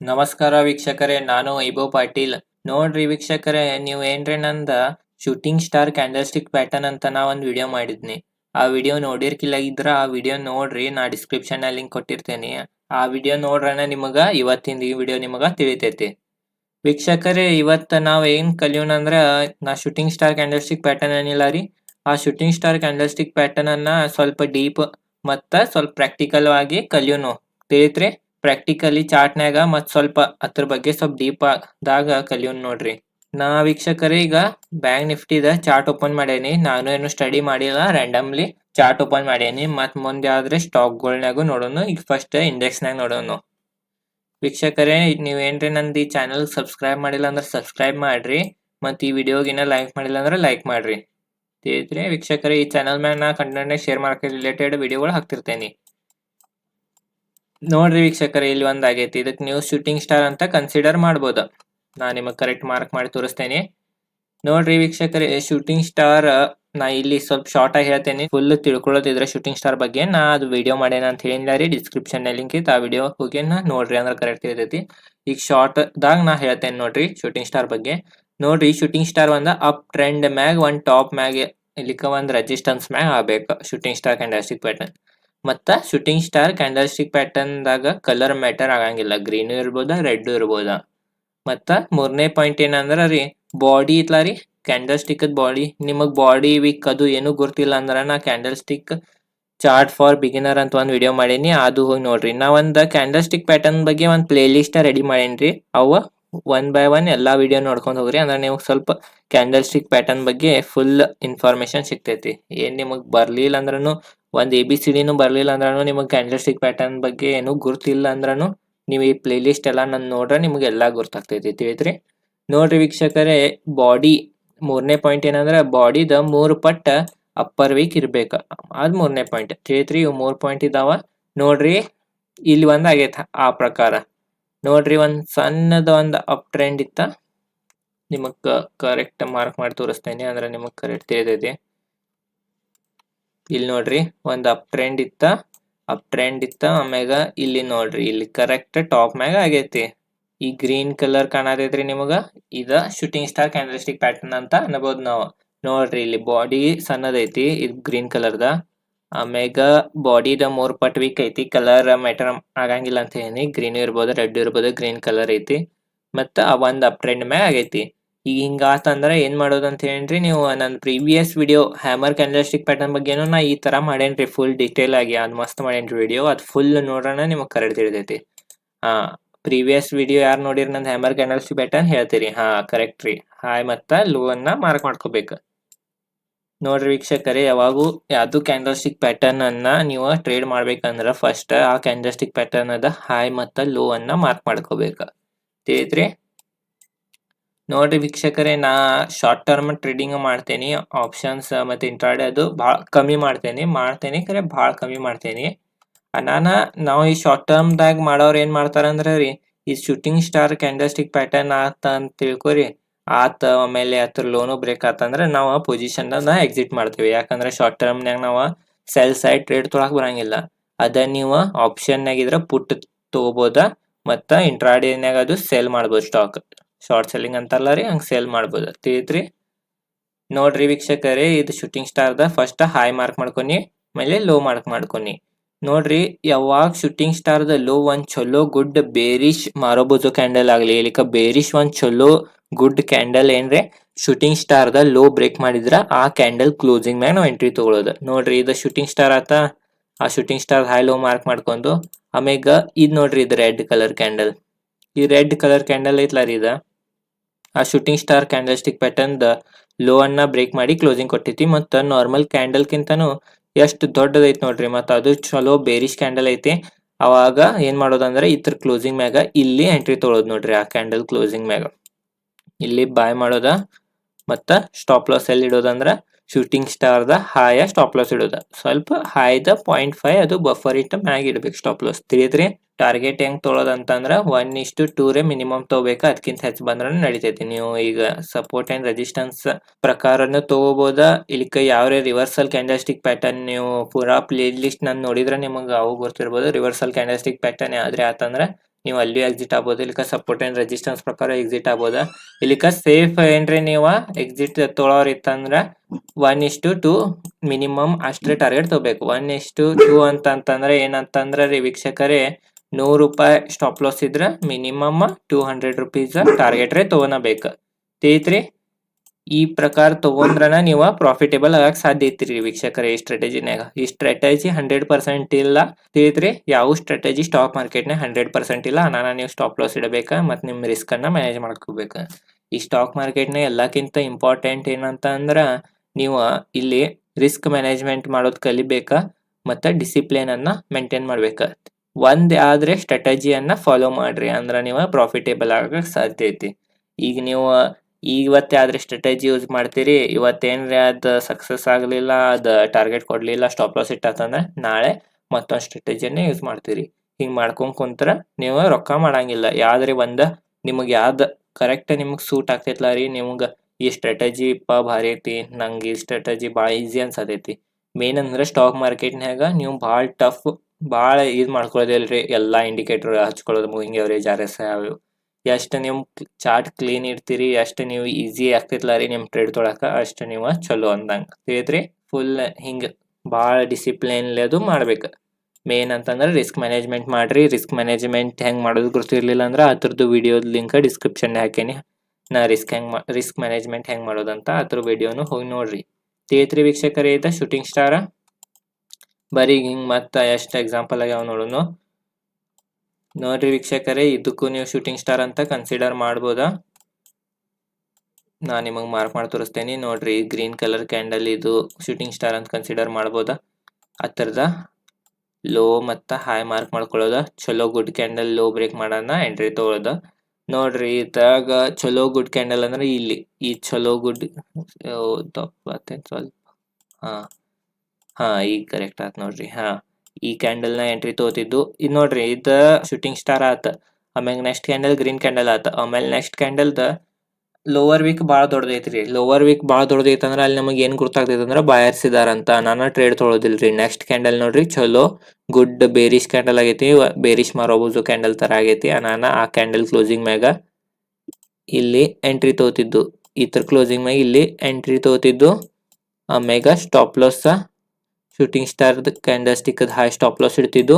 ನಮಸ್ಕಾರ ವೀಕ್ಷಕರೇ, ನಾನು ವೈಭವ್ ಪಾಟೀಲ್. ನೋಡ್ರಿ ವೀಕ್ಷಕರೇ, ನೀವು ಏನ್ರಿ ನಂದ shooting star candlestick pattern ಅಂತ ನಾ ಒಂದು ವಿಡಿಯೋ ಮಾಡಿದ್ನಿ. ಆ ವಿಡಿಯೋ ನೋಡಿರ್ಕಿಲ್ಲ ಇದ್ರ ಆ ವಿಡಿಯೋ ನೋಡ್ರಿ, ನಾ ಡಿಸ್ಕ್ರಿಪ್ಷನ್ನಲ್ಲಿ ಲಿಂಕ್ ಕೊಟ್ಟಿರ್ತೇನೆ. ಆ ವಿಡಿಯೋ ನೋಡ್ರಣ ನಿಮಗ ಇವತ್ತಿಂದ ಈ ವಿಡಿಯೋ ನಿಮಗ ತಿಳಿತೈತಿ. ವೀಕ್ಷಕರೇ, ಇವತ್ತ ನಾವ್ ಏನ್ ಕಲಿಯೋಣ ಅಂದ್ರ, ನಾ shooting star candlestick pattern ಏನಿಲ್ಲ ರೀ. ಆ shooting star candlestick pattern ಅನ್ನ ಸ್ವಲ್ಪ ಡೀಪ್ ಮತ್ತ ಸ್ವಲ್ಪ ಪ್ರಾಕ್ಟಿಕಲ್ ಆಗಿ ಕಲಿಯೋಣ ತಿಳಿತ್ರಿ? ಪ್ರಾಕ್ಟಿಕಲಿ ಚಾರ್ಟ್ನ್ಯಾಗ ಮತ್ ಸ್ವಲ್ಪ ಅದ್ರ ಬಗ್ಗೆ ಸ್ವಲ್ಪ ಡೀಪ್ ಆದಾಗ ಕಲಿಯೋಣ ನೋಡ್ರಿ. ನಾ ವೀಕ್ಷಕರೇ ಈಗ ಬ್ಯಾಂಕ್ ನಿಫ್ಟಿದ ಚಾರ್ಟ್ ಓಪನ್ ಮಾಡೇನಿ. ನಾನು ಏನು ಸ್ಟಡಿ ಮಾಡಿಲ್ಲ ರ್ಯಾಂಡಮ್ಲಿ ಚಾರ್ಟ್ ಓಪನ್ ಮಾಡೇನಿ. ಮತ್ ಮುಂದೆ ಆದ್ರೆ ಸ್ಟಾಕ್ಗಳ್ನಾಗು ನೋಡೋಣ ಈಗ ಫಸ್ಟ್ ಇಂಡೆಕ್ಸ್ನಾಗ ನೋಡೋಣ ವೀಕ್ಷಕರೇ ನೀವು ಏನ್ರಿ ನಂದು ಈ ಚಾನಲ್ ಸಬ್ಸ್ಕ್ರೈಬ್ ಮಾಡಿಲ್ಲ ಅಂದ್ರೆ ಸಬ್ಸ್ಕ್ರೈಬ್ ಮಾಡ್ರಿ. ಮತ್ತು ಈ ವಿಡಿಯೋಗಿನ ಲೈಕ್ ಮಾಡಿಲ್ಲ ಅಂದ್ರೆ ಲೈಕ್ ಮಾಡ್ರಿ. ತಿಳಿದ್ರೆ ವೀಕ್ಷಕರೇ, ಈ ಚಾನಲ್ ಮ್ಯಾಗ ನಾ ಕಂಟೆಂಟ್ ಶೇರ್ ಮಾರ್ಕೆಟ್ ರಿಲೇಟೆಡ್ ವಿಡಿಯೋಗಳು ಹಾಕ್ತಿರ್ತೇನೆ. ನೋಡ್ರಿ ವೀಕ್ಷಕರೇ, ಇಲ್ಲಿ ಒಂದಾಗೈತಿ. ಇದಕ್ಕೆ ಇದಕ್ ನೀವು ಶೂಟಿಂಗ್ ಸ್ಟಾರ್ ಅಂತ ಕನ್ಸಿಡರ್ ಮಾಡ್ಬೋದು. ನಾನು ನಿಮಗೆ ಕರೆಕ್ಟ್ ಮಾರ್ಕ್ ಮಾಡಿ ತೋರಿಸ್ತೇನೆ. ನೋಡ್ರಿ ವೀಕ್ಷಕರೇ ಶೂಟಿಂಗ್ ಸ್ಟಾರ್ ನಾ ಇಲ್ಲಿ ಸ್ವಲ್ಪ ಶಾರ್ಟ್ ಆಗಿ ಹೇಳ್ತೇನೆ. ಫುಲ್ ತಿಳ್ಕೊಳ್ಳೋದಿದ್ರೆ ಶೂಟಿಂಗ್ ಸ್ಟಾರ್ ಬಗ್ಗೆ ನಾ ಅದು ವಿಡಿಯೋ ಮಾಡೇನ ಅಂತ ಹೇಳಿಲ್ಲ ರೀ. ಡಿಸ್ಕ್ರಿಪ್ಷನ್ನಲ್ಲಿ ಲಿಂಕ್ ಇದೆ ಆ ವಿಡಿಯೋ ಹೋಗಿ ನಾ ನೋಡ್ರಿ ಅಂದ್ರೆ ಕರೆಕ್ಟ್ ಇರ್ತೈತಿ. ಈಗ ಶಾರ್ಟ್ ದಾಗ ನಾ ಹೇಳ್ತೇನೆ ನೋಡ್ರಿ ಶೂಟಿಂಗ್ ಸ್ಟಾರ್ ಬಗ್ಗೆ. ನೋಡ್ರಿ ಶೂಟಿಂಗ್ ಸ್ಟಾರ್ ಒಂದ ಅಪ್ ಟ್ರೆಂಡ್ ಮ್ಯಾಗ್, ಒಂದ್ ಟಾಪ್ ಮ್ಯಾಗ್, ಇಲ್ಲಿಕ ಒಂದ್ ರೆಜಿಸ್ಟೆನ್ಸ್ ಮ್ಯಾಗ್ ಆಗ್ಬೇಕು. ಶೂಟಿಂಗ್ ಸ್ಟಾರ್ ಕ್ಯಾಂಡಾಸ್ಟಿಕ್ ಪ್ಯಾಟರ್ನ್ ಮತ್ತ shooting star candlestick pattern ದಾಗ ಕಲರ್ ಮ್ಯಾಟರ್ ಆಗಂಗಿಲ್ಲ. ಗ್ರೀನ್ ಇರ್ಬೋದ ರೆಡ್ ಇರ್ಬೋದ. ಮತ್ತ ಮೂರನೇ ಪಾಯಿಂಟ್ ಏನಂದ್ರ ರೀ ಬಾಡಿ ಇತ್ಲಾ ರೀ ಕ್ಯಾಂಡಲ್ ಸ್ಟಿಕ್ ಬಾಡಿ ನಿಮಗ್ ಬಾಡಿ ವೀಕ್ ಅದು ಏನು ಗೊತ್ತಿಲ್ಲ ಅಂದ್ರ ನಾ candlestick chart for beginner ಅಂತ ಒಂದ್ ವಿಡಿಯೋ ಮಾಡೀನಿ. ಅದು ಹೋಗಿ ನೋಡ್ರಿ. ನಾ ಒಂದು ಕ್ಯಾಂಡಲ್ ಸ್ಟಿಕ್ ಪ್ಯಾಟರ್ನ್ ಬಗ್ಗೆ ಒಂದು ಪ್ಲೇ ಲಿಸ್ಟ್ ರೆಡಿ ಮಾಡೇನ್ರಿ. ಅವ ಒನ್ ಬೈ ಒನ್ ಎಲ್ಲಾ ವಿಡಿಯೋ ನೋಡ್ಕೊಂಡ್ ಹೋಗ್ರಿ. ಅಂದ್ರೆ ನೀವು ಸ್ವಲ್ಪ ಕ್ಯಾಂಡಲ್ ಸ್ಟಿಕ್ ಪ್ಯಾಟರ್ನ್ ಬಗ್ಗೆ ಫುಲ್ ಇನ್ಫಾರ್ಮೇಶನ್ ಸಿಗ್ತೈತಿ. ಏನ್ ನಿಮಗ್ ಬರ್ಲಿಲ್ಲ ಅಂದ್ರನು, ಒಂದ್ ಎ ಬಿ ಸಿ ಡಿನು ಬರ್ಲಿಲ್ಲ ಅಂದ್ರನು ನಿಮಗ್ ಕ್ಯಾಂಡಲ್ ಸ್ಟಿಕ್ ಪ್ಯಾಟರ್ನ್ ಬಗ್ಗೆ ಏನು ಗುರ್ತಿಲ್ಲ ಅಂದ್ರನು ನೀವು ಈ ಪ್ಲೇ ಲಿಸ್ಟ್ ಎಲ್ಲ ನನ್ ನೋಡ್ರೆ ನಿಮ್ಗೆ ಎಲ್ಲಾ ಗುರ್ತಾಗ್ತೈತಿ. ತಿಳಿತ್ರಿ? ನೋಡ್ರಿ ವೀಕ್ಷಕರೇ ಬಾಡಿ ಮೂರನೇ ಪಾಯಿಂಟ್ ಏನಂದ್ರೆ ಬಾಡಿದ ಮೂರ್ ಪಟ್ಟ ಅಪ್ಪರ್ ವೀಕ್ ಇರ್ಬೇಕ. ಅದ್ ಮೂರನೇ ಪಾಯಿಂಟ್ ತಿಳಿತ್ರಿ ಇವು ಮೂರ್ ಪಾಯಿಂಟ್ ಇದಾವ. ನೋಡ್ರಿ, ಇಲ್ಲಿ ಒಂದ್ ಆಗೈತ ಆ ಪ್ರಕಾರ. ನೋಡ್ರಿ, ಒಂದ್ ಸಣ್ಣದ ಒಂದ್ ಅಪ್ ಟ್ರೆಂಡ್ ಇತ್ತ. ನಿಮಗ್ ಕರೆಕ್ಟ್ ಮಾರ್ಕ್ ಮಾಡಿ ತೋರಿಸ್ತೇನೆ, ಅಂದ್ರೆ ನಿಮಗ್ ಕರೆಕ್ಟ್ ತಿಳಿದೈತಿ. ಇಲ್ಲಿ ನೋಡ್ರಿ, ಒಂದ್ ಅಪ್ ಟ್ರೆಂಡ್ ಇತ್ತ. ಅಪ್ ಟ್ರೆಂಡ್ ಇತ್ತ, ಆಮ್ಯಾಗ ಇಲ್ಲಿ ನೋಡ್ರಿ, ಇಲ್ಲಿ ಕರೆಕ್ಟ್ ಟಾಪ್ ಮ್ಯಾಗ ಆಗೈತಿ. ಈ ಗ್ರೀನ್ ಕಲರ್ ಕಾಣತೈತ್ರಿ ನಿಮಗ. ಇದ ಶೂಟಿಂಗ್ ಸ್ಟಾರ್ ಕ್ಯಾಂಡಲ್ಸ್ಟಿಕ್ ಪ್ಯಾಟರ್ನ್ ಅಂತ ಅನ್ಬೋದು ನಾವು. ನೋಡ್ರಿ, ಇಲ್ಲಿ ಬಾಡಿ ಸಣ್ಣದೈತಿ, ಇದು ಗ್ರೀನ್ ಕಲರ್ದ ಆಮ್ಯಾಗ ಬಾಡಿದ ಮೂರ್ ಪಟ್ ವೀಕ್ ಐತಿ ಕಲರ್ ಮ್ಯಾಟರ್ ಆಗಂಗಿಲ್ಲ ಅಂತ ಹೇಳಿ ಗ್ರೀನ್ ಇರ್ಬೋದು ರೆಡ್ ಇರ್ಬೋದು ಗ್ರೀನ್ ಕಲರ್ ಐತಿ. ಮತ್ತ ಆ ಒಂದ್ ಅಪ್ ಟ್ರೆಂಡ್ ಮ್ಯಾಗ ಆಗೈತಿ. ಈಗ ಹಿಂಗ ಆತಂದ್ರ ಏನ್ ಮಾಡೋದು ಅಂತ ಹೇಳ್ರಿ ನೀವು? ನನ್ನ previous video hammer candlestick pattern ಬಗ್ಗೆನೂ ನಾ ಈ ತರ ಮಾಡೇನ್ರಿ. ಫುಲ್ ಡೀಟೇಲ್ ಆಗಿ ಅದು ಮಸ್ತ್ ಮಾಡೇನ್ರಿ ವಿಡಿಯೋ ಅದ್ ಫುಲ್ ನೋಡೋಣ, ನಿಮಗೆ ಕರೆಕ್ಟ್ ತಿಳಿದೈತಿ ಆ ಪ್ರೀವಿಯಸ್ ವಿಡಿಯೋ ಯಾರು ನೋಡಿರಿ ನಂದು ಹ್ಯಾಮರ್ ಕ್ಯಾಂಡಲ್ಸ್ಟಿಕ್ ಪ್ಯಾಟರ್ನ್ ಹೇಳ್ತೀರಿ. ಹಾ ಕರೆಕ್ಟ್ ರೀ. ಹಾಯ್ ಮತ್ತ ಲೋ ಅನ್ನ ಮಾರ್ಕ್ ಮಾಡ್ಕೋಬೇಕು. ನೋಡ್ರಿ ವೀಕ್ಷಕರೇ, ಯಾವಾಗೂ ಯಾವ್ದು ಕ್ಯಾಂಡಲ್ಸ್ಟಿಕ್ ಪ್ಯಾಟರ್ನ್ ಅನ್ನ ನೀವು ಟ್ರೇಡ್ ಮಾಡ್ಬೇಕಂದ್ರ ಫಸ್ಟ್ ಆ ಕ್ಯಾಂಡಲ್ಸ್ಟಿಕ್ ಪ್ಯಾಟರ್ನ್ ಅದ ಹೈ ಮತ್ತ ಲೋ ಅನ್ನ ಮಾರ್ಕ್ ಮಾಡ್ಕೋಬೇಕ. ತಿಳಿದ್ರಿ ನೋಡ್ರಿ ವೀಕ್ಷಕರೇ, ನಾ ಶಾರ್ಟ್ ಟರ್ಮ್ ಟ್ರೇಡಿಂಗ್ ಮಾಡ್ತೇನೆ ಆಪ್ಷನ್ಸ್ ಮತ್ತೆ ಇಂಟ್ರಾಡೇ ಅದು ಭಾಳ ಕಮ್ಮಿ ಮಾಡ್ತೇನೆ ಮಾಡ್ತೇನೆ ಖರೆ ಭಾಳ ಕಮ್ಮಿ ಮಾಡ್ತೇನೆ. ನಾನ, ನಾವು ಈ ಶಾರ್ಟ್ ಟರ್ಮ್ ದಾಗ ಮಾಡೋರ್ ಏನ್ ಮಾಡ್ತಾರ ಅಂದ್ರ ರೀ, ಈ ಶೂಟಿಂಗ್ ಸ್ಟಾರ್ ಕ್ಯಾಂಡಲ್ಸ್ಟಿಕ್ ಪ್ಯಾಟರ್ನ್ ಆತ ಅಂತ ತಿಳ್ಕೊರಿ. ಆತ ಆಮೇಲೆ ಅದ್ರ ಲೋನು ಬ್ರೇಕ್ ಆತಂದ್ರ ನಾವು ಪೊಸಿಷನ್ ಎಕ್ಸಿಟ್ ಮಾಡ್ತೀವಿ. ಯಾಕಂದ್ರೆ ಶಾರ್ಟ್ ಟರ್ಮ್ ನಾಗ ನಾವು ಸೆಲ್ ಸೈಡ್ ಟ್ರೇಡ್ ತೊಳಕ್ ಬರಂಗಿಲ್ಲ. ಅದ ನೀವ ಆಪ್ಷನ್ ನಾಗ ಇದ್ರ ಪುಟ್ ತಗೋಬೋದ ಮತ್ತ ಇಂಟ್ರಾಡೇನ್ಯಾಗ ಅದು ಸೇಲ್ ಮಾಡ್ಬೋದು ಸ್ಟಾಕ್ ಶಾರ್ಟ್ ಸೆಲ್ಲಿಂಗ್ ಅಂತಾರಲ್ಲ ರೀ, ಹಂಗ್ ಸೇಲ್ ಮಾಡ್ಬೋದು. ತಿಳಿತ್ರಿ? ನೋಡ್ರಿ ವೀಕ್ಷಕರೇ, ಇದು ಶೂಟಿಂಗ್ ದ ಫಸ್ಟ್ ಹೈ ಮಾರ್ಕ್ ಮಾಡ್ಕೊನಿ, ಆಮೇಲೆ ಲೋ ಮಾರ್ಕ್ ಮಾಡ್ಕೊನಿ. ನೋಡ್ರಿ, ಯಾವಾಗ ಶೂಟಿಂಗ್ ದ ಲೋ ಒಂದ್ ಚಲೋ ಗುಡ್ ಬೇರಿಶ್ ಮಾರೋಬೋದು ಕ್ಯಾಂಡಲ್ ಆಗ್ಲಿ, ಇಲ್ಲಿಕ ಬೇರಿಶ್ ಒಂದ್ ಚಲೋ ಗುಡ್ ಕ್ಯಾಂಡಲ್ ಏನ್ರಿ? ಶೂಟಿಂಗ್ ದ ಲೋ ಬ್ರೇಕ್ ಮಾಡಿದ್ರ ಆ ಕ್ಯಾಂಡಲ್ ಕ್ಲೋಸಿಂಗ್ ಮ್ಯಾಗ ನಾವು ಎಂಟ್ರಿ ತಗೊಳ್ಳೋದು ನೋಡ್ರಿ ಇದು ಶೂಟಿಂಗ್ ಸ್ಟಾರ್ ಆತ, ಆ shooting star high low mark ಮಾಡ್ಕೊಂಡು, ಆಮ್ಯಾಗ ಇದು ನೋಡ್ರಿ ಇದು ರೆಡ್ ಕಲರ್ ಕ್ಯಾಂಡಲ್. ಈ ರೆಡ್ ಕಲರ್ ಕ್ಯಾಂಡಲ್ ಐತ್ಲ ರೀ ಇದು? ಆ shooting star candlestick pattern ದ ಲೋ ಅನ್ನ ಬ್ರೇಕ್ ಮಾಡಿ ಕ್ಲೋಸಿಂಗ್ ಕೊಟ್ಟೈತಿ, ಮತ್ತ ನಾರ್ಮಲ್ ಕ್ಯಾಂಡಲ್ ಕಿಂತನೂ ಎಷ್ಟು ದೊಡ್ಡದೈತಿ ನೋಡ್ರಿ, ಮತ್ತ ಅದು ಚಲೋ ಬೇರಿಶ್ ಕ್ಯಾಂಡಲ್ ಐತಿ. ಅವಾಗ ಏನ್ ಮಾಡೋದಂದ್ರೆ ಇದ್ರ ಕ್ಲೋಸಿಂಗ್ ಮ್ಯಾಗ ಇಲ್ಲಿ ಎಂಟ್ರಿ ತೊಗೊಳೋದು ನೋಡ್ರಿ ಆ ಕ್ಯಾಂಡಲ್ ಕ್ಲೋಸಿಂಗ್ ಮ್ಯಾಗ. ಇಲ್ಲಿ ಬಾಯ್ ಮಾಡೋದ ಮತ್ತ ಸ್ಟಾಪ್ ಲಾಸ್ ಎಲ್ಲಿ ಇಡೋದಂದ್ರ ಶೂಟಿಂಗ್ ಸ್ಟಾರ್ದ ಹಾಯ ಸ್ಟಾಪ್ ಲಾಸ್ ಇಡೋದ. ಸ್ವಲ್ಪ ಹಾಯ್ದ ಪಾಯಿಂಟ್ ಫೈವ್ ಅದು ಬಫರ್ ಇಟ್ಟ ಮ್ಯಾಗ್ ಇಡ್ಬೇಕು ಸ್ಟಾಪ್ ಲಾಸ್ ತಿಳಿದ್ರಿ ಟಾರ್ಗೆಟ್ ಹೆಂಗ್ ತೊಳೋದಂತಂದ್ರ ಒನ್ ಇಷ್ಟು ಟೂ ರೇ ಮಿನಿಮಮ್ ತಗೋಬೇಕು. ಅದಕ್ಕಿಂತ ಹೆಚ್ಚು ಬಂದ್ರ ನಡಿತೈತಿ. ನೀವು ಈಗ ಸಪೋರ್ಟ್ ಅಂಡ್ ರೆಸಿಸ್ಟೆನ್ಸ್ ಪ್ರಕಾರನು ತಗೋಬೋದ? ಇಲ್ಲಿಕ ಯಾವ್ರೇ ರಿವರ್ಸಲ್ ಕ್ಯಾಂಡಲ್ಸ್ಟಿಕ್ ಪ್ಯಾಟರ್ನ್ ನೀವು ಪೂರಾ ಪ್ಲೇ ಲಿಸ್ಟ್ ನಾನು ನೋಡಿದ್ರೆ ನಿಮಗೆ ಅವು ಗೊತ್ತಿರ್ಬೋದು. ರಿವರ್ಸಲ್ ಕ್ಯಾಂಡಲ್ಸ್ಟಿಕ್ ಪ್ಯಾಟರ್ನ್ ಯಾವ್ದ್ರೆ ಆತಂದ್ರ ನೀವು ಅಲ್ಲಿ ಎಕ್ಸಿಟ್ ಆಗ್ಬೋದು, ಇಲ್ಲಿಕ ಸಪೋರ್ಟ್ ಅಂಡ್ ರೆಸಿಸ್ಟೆನ್ಸ್ ಪ್ರಕಾರ ಎಕ್ಸಿಟ್ ಆಗ್ಬೋದ. ಇಲ್ಲಿಕ ಸೇಫ್ ಏನ್ರಿ ನೀವು ಎಕ್ಸಿಟ್ ತೊಳೋರ್ ಇತ್ತಂದ್ರ ಒನ್ ಇಷ್ಟು ಟು ಮಿನಿಮಮ್ ಅಷ್ಟೇ ಟಾರ್ಗೆಟ್ ತಗೋಬೇಕು ಒನ್ ಇಷ್ಟು ಟೂ ಅಂತಂತಂದ್ರೆ ಏನಂತಂದ್ರೆ ರೀ ವೀಕ್ಷಕರೇ, ನೂರು ರೂಪಾಯಿ ಸ್ಟಾಪ್ ಲಾಸ್ ಇದ್ರ minimum two hundred rupees target ರೇ ತಗೋನಬೇಕು. ತಿಳಿತ್ರಿ? ಈ ಪ್ರಕಾರ ತಗೊಂಡ್ರನ ನೀವು ಪ್ರಾಫಿಟೇಬಲ್ ಆಗಕ್ ಸಾಧ್ಯ ಐತ್ರಿ ವೀಕ್ಷಕರ, ಈ ಸ್ಟ್ರಾಟಜಿನಾಗ ಈ ಸ್ಟ್ರಾಟಜಿ ಹಂಡ್ರೆಡ್ ಪರ್ಸೆಂಟ್ ಇಲ್ಲ ತಿಳಿತ್ರಿ, ಯಾವ ಸ್ಟ್ರಾಟಜಿ ಸ್ಟಾಕ್ ಮಾರ್ಕೆಟ್ನಾಗ ಹಂಡ್ರೆಡ್ ಪರ್ಸೆಂಟ್ ಇಲ್ಲ, ಅನಾನ ನೀವು ಸ್ಟಾಪ್ ಲಾಸ್ ಇಡಬೇಕಾ ಮತ್ತು ನಿಮ್ಮ ರಿಸ್ಕ್ ಅನ್ನ ಮ್ಯಾನೇಜ್ ಮಾಡ್ಕೋಬೇಕು. ಈ ಸ್ಟಾಕ್ ಮಾರ್ಕೆಟ್ನ ಎಲ್ಲಕ್ಕಿಂತ ಇಂಪಾರ್ಟೆಂಟ್ ಏನಂತ ಅಂದ್ರ ನೀವು ಇಲ್ಲಿ ರಿಸ್ಕ್ ಮ್ಯಾನೇಜ್ಮೆಂಟ್ ಮಾಡೋದು ಕಲಿಬೇಕಾ ಮತ್ತು ಡಿಸಿಪ್ಲಿನ್ ಅನ್ನ ಮೇಂಟೈನ್ ಮಾಡ್ಬೇಕು. ಒಂದ್ ಆದ್ರೆ ಸ್ಟ್ರಾಟಜಿಯನ್ನು ಫಾಲೋ ಮಾಡ್ರಿ ಅಂದ್ರ ನೀವು ಪ್ರಾಫಿಟೇಬಲ್ ಆಗಕ್ ಸಾಧ್ಯ ಐತಿ. ಈಗ ನೀವು ಇವತ್ತು ಯಾವ್ದ್ರ ಸ್ಟ್ರಾಟಜಿ ಯೂಸ್ ಮಾಡ್ತೀರಿ. ಇವತ್ತೇನ್ರಿ ಅದ್ ಸಕ್ಸಸ್ ಆಗಲಿಲ್ಲ, ಅದ್ ಟಾರ್ಗೆಟ್ ಕೊಡ್ಲಿಲ್ಲ ಸ್ಟಾಪ್ ಲಾಸ್ ಇಟ್ಟಂದ್ರೆ ನಾಳೆ ಮತ್ತೊಂದು ಸ್ಟ್ರಾಟಜಿಯನ್ನೇ ಯೂಸ್ ಮಾಡ್ತೀರಿ. ಹಿಂಗ್ ಮಾಡ್ಕೊಂಡ್ ಕುಂತ್ರ ನೀವು ರೊಕ್ಕ ಮಾಡಂಗಿಲ್ಲ. ಯಾವ್ದ್ರಿ ಒಂದ ನಿಮಗೆ ಯಾವ್ದು ಕರೆಕ್ಟ್ ನಿಮಗೆ ಸೂಟ್ ಆಗ್ತೈತಲ್ಲ ರೀ? ನಿಮ್ಗೆ ಈ ಸ್ಟ್ರಾಟಜಿ ಇಪ್ಪ ಭಾರಿ ಐತಿ, ನಂಗೆ ಈ ಸ್ಟ್ರಾಟಜಿ ಭಾಳ ಈಸಿ ಅನ್ಸತೈತಿ. ಮೇನ್ ಅಂದ್ರೆ ಸ್ಟಾಕ್ ಮಾರ್ಕೆಟ್ನ್ಯಾಗ ನೀವು ಭಾಳ ಟಫ್ ಭಾಳ ಇದು ಮಾಡ್ಕೊಳ್ಳೋದಿಲ್ರಿ ಎಲ್ಲಾ ಇಂಡಿಕೇಟರ್ ಹಚ್ಕೊಳ್ಳೋದು ಮೂವಿಂಗ್ ಎವರೇಜ್ ಆರ್ ಎಸ್ ಅವು ಎಷ್ಟು ನೀವು ಚಾರ್ಟ್ ಕ್ಲೀನ್ ಇಡ್ತೀರಿ, ಎಷ್ಟು ನೀವು ಈಸಿ ಆಗ್ತಿರ್ಲ ರೀ ನಿಮ್ಮ ಟ್ರೇಡ್ ತೊಳಕ, ಅಷ್ಟು ನೀವು ಚಲೋ ಅಂದಂಗೆ. ತಿಳಿದ್ರಿ? ಫುಲ್ ಹಿಂಗೆ ಭಾಳ ಡಿಸಿಪ್ಲಿನ್ ಅದು ಮಾಡ್ಬೇಕು. ಮೇನ್ ಅಂತಂದ್ರೆ ರಿಸ್ಕ್ ಮ್ಯಾನೇಜ್ಮೆಂಟ್ ಮಾಡ್ರಿ. ರಿಸ್ಕ್ ಮ್ಯಾನೇಜ್ಮೆಂಟ್ ಹೆಂಗ್ ಮಾಡೋದು ಗೊತ್ತಿರಲಿಲ್ಲ ಅಂದ್ರೆ ಅದ್ರದ್ದು ವಿಡಿಯೋ ಲಿಂಕ್ ಡಿಸ್ಕ್ರಿಪ್ಷನ್ ಹಾಕೇನಿ. ನಾ ರಿಸ್ಕ್ ಹೆಂಗ್ ರಿಸ್ಕ್ ಮ್ಯಾನೇಜ್ಮೆಂಟ್ ಹೆಂಗ್ ಮಾಡೋದಂತ ಅದ್ರ ವಿಡಿಯೋನು ಹೋಗಿ ನೋಡ್ರಿ. ತೇತ್ರಿ ವೀಕ್ಷಕರೇ ಐತೆ ಶೂಟಿಂಗ್ ಸ್ಟಾರ ಬರೀ ಹಿಂಗ್ ಮತ್ತೆ ಎಷ್ಟು ಎಕ್ಸಾಂಪಲ್ ಆಗ್ಯಾವ ನೋಡೋನು. ನೋಡ್ರಿ ವೀಕ್ಷಕರೇ, ಇದಕ್ಕೂ ನೀವು ಶೂಟಿಂಗ್ ಸ್ಟಾರ್ ಅಂತ ಕನ್ಸಿಡರ್ ಮಾಡ್ಬೋದಾ? ನಾನು ನಿಮಗೆ ಮಾರ್ಕ್ ಮಾಡಿ ತೋರಿಸ್ತೇನೆ. ನೋಡ್ರಿ ಗ್ರೀನ್ ಕಲರ್ ಕ್ಯಾಂಡಲ್ ಇದು ಶೂಟಿಂಗ್ ಸ್ಟಾರ್ ಅಂತ ಕನ್ಸಿಡರ್ ಮಾಡ್ಬೋದಾ? ಆ ಥರದ ಲೋ ಮತ್ತು ಹೈ ಮಾರ್ಕ್ ಮಾಡ್ಕೊಳ್ಳೋದ? ಚಲೋ ಗುಡ್ ಕ್ಯಾಂಡಲ್ ಲೋ ಬ್ರೇಕ್ ಮಾಡೋಣ ಎಂಟ್ರಿ ತೊಗೊಳೋದ ನೋಡ್ರಿ, ಇದ್ರಾಗ ಚಲೋ ಗುಡ್ ಕ್ಯಾಂಡಲ್ ಅಂದ್ರೆ ಇಲ್ಲಿ, ಈ ಚಲೋ ಗುಡ್ ದಪ್ಪ ಸ್ವಲ್ಪ. ಹಾಂ ಹಾಂ, ಈಗ ಕರೆಕ್ಟ್ ಆಯ್ತು ನೋಡ್ರಿ, ಹಾ. ಈ ಕ್ಯಾಂಡಲ್ನ ಎಂಟ್ರಿ ತೋತಿದ್ದು. ಇದು ನೋಡ್ರಿ, ಇದ ಶೂಟಿಂಗ್ ಸ್ಟಾರ್ ಆತ. ಆಮೇಲೆ ನೆಕ್ಸ್ಟ್ ಕ್ಯಾಂಡಲ್ ಗ್ರೀನ್ ಕ್ಯಾಂಡಲ್ ಆತ. ಆಮೇಲೆ ನೆಕ್ಸ್ಟ್ ಕ್ಯಾಂಡಲ್ದ ಲೋವರ್ ವೀಕ್ ಭಾಳ ದೊಡ್ಡದೈತ್ರಿ. ಲೋವರ್ ವೀಕ್ ಭಾಳ ದೊಡ್ಡದೈತಿ ಅಂದ್ರೆ ಅಲ್ಲಿ ನಮಗೆ ಏನು ಗೊತ್ತಾಗ್ತೈತೆ ಅಂದ್ರೆ ಇದಾರಂತ. ನಾನು ಟ್ರೇಡ್ ತೊಳೋದಿಲ್ರಿ. ನೆಕ್ಸ್ಟ್ ಕ್ಯಾಂಡಲ್ ನೋಡ್ರಿ ಚಲೋ ಗುಡ್ ಬೇರಿಶ್ ಕ್ಯಾಂಡಲ್ ಆಗೈತಿ. ಬೇರಿಶ್ ಮಾರೋಬೋದು ಕ್ಯಾಂಡಲ್ ತರ ಆಗೈತಿ. ನಾನು ಆ ಕ್ಯಾಂಡಲ್ ಕ್ಲೋಸಿಂಗ್ ಮ್ಯಾಗ ಇಲ್ಲಿ ಎಂಟ್ರಿ ತಗೋತಿದ್ದು ಇತರ ಕ್ಲೋಸಿಂಗ್ ಮ್ಯಾಗ ಇಲ್ಲಿ ಎಂಟ್ರಿ ತೋತಿದ್ದು. ಆಮ್ಯಾಗ ಸ್ಟಾಪ್ ಲಾಸ್ ಶೂಟಿಂಗ್ ಸ್ಟಾರ್ದ candlestick high stop loss ಇಡ್ತಿದ್ದು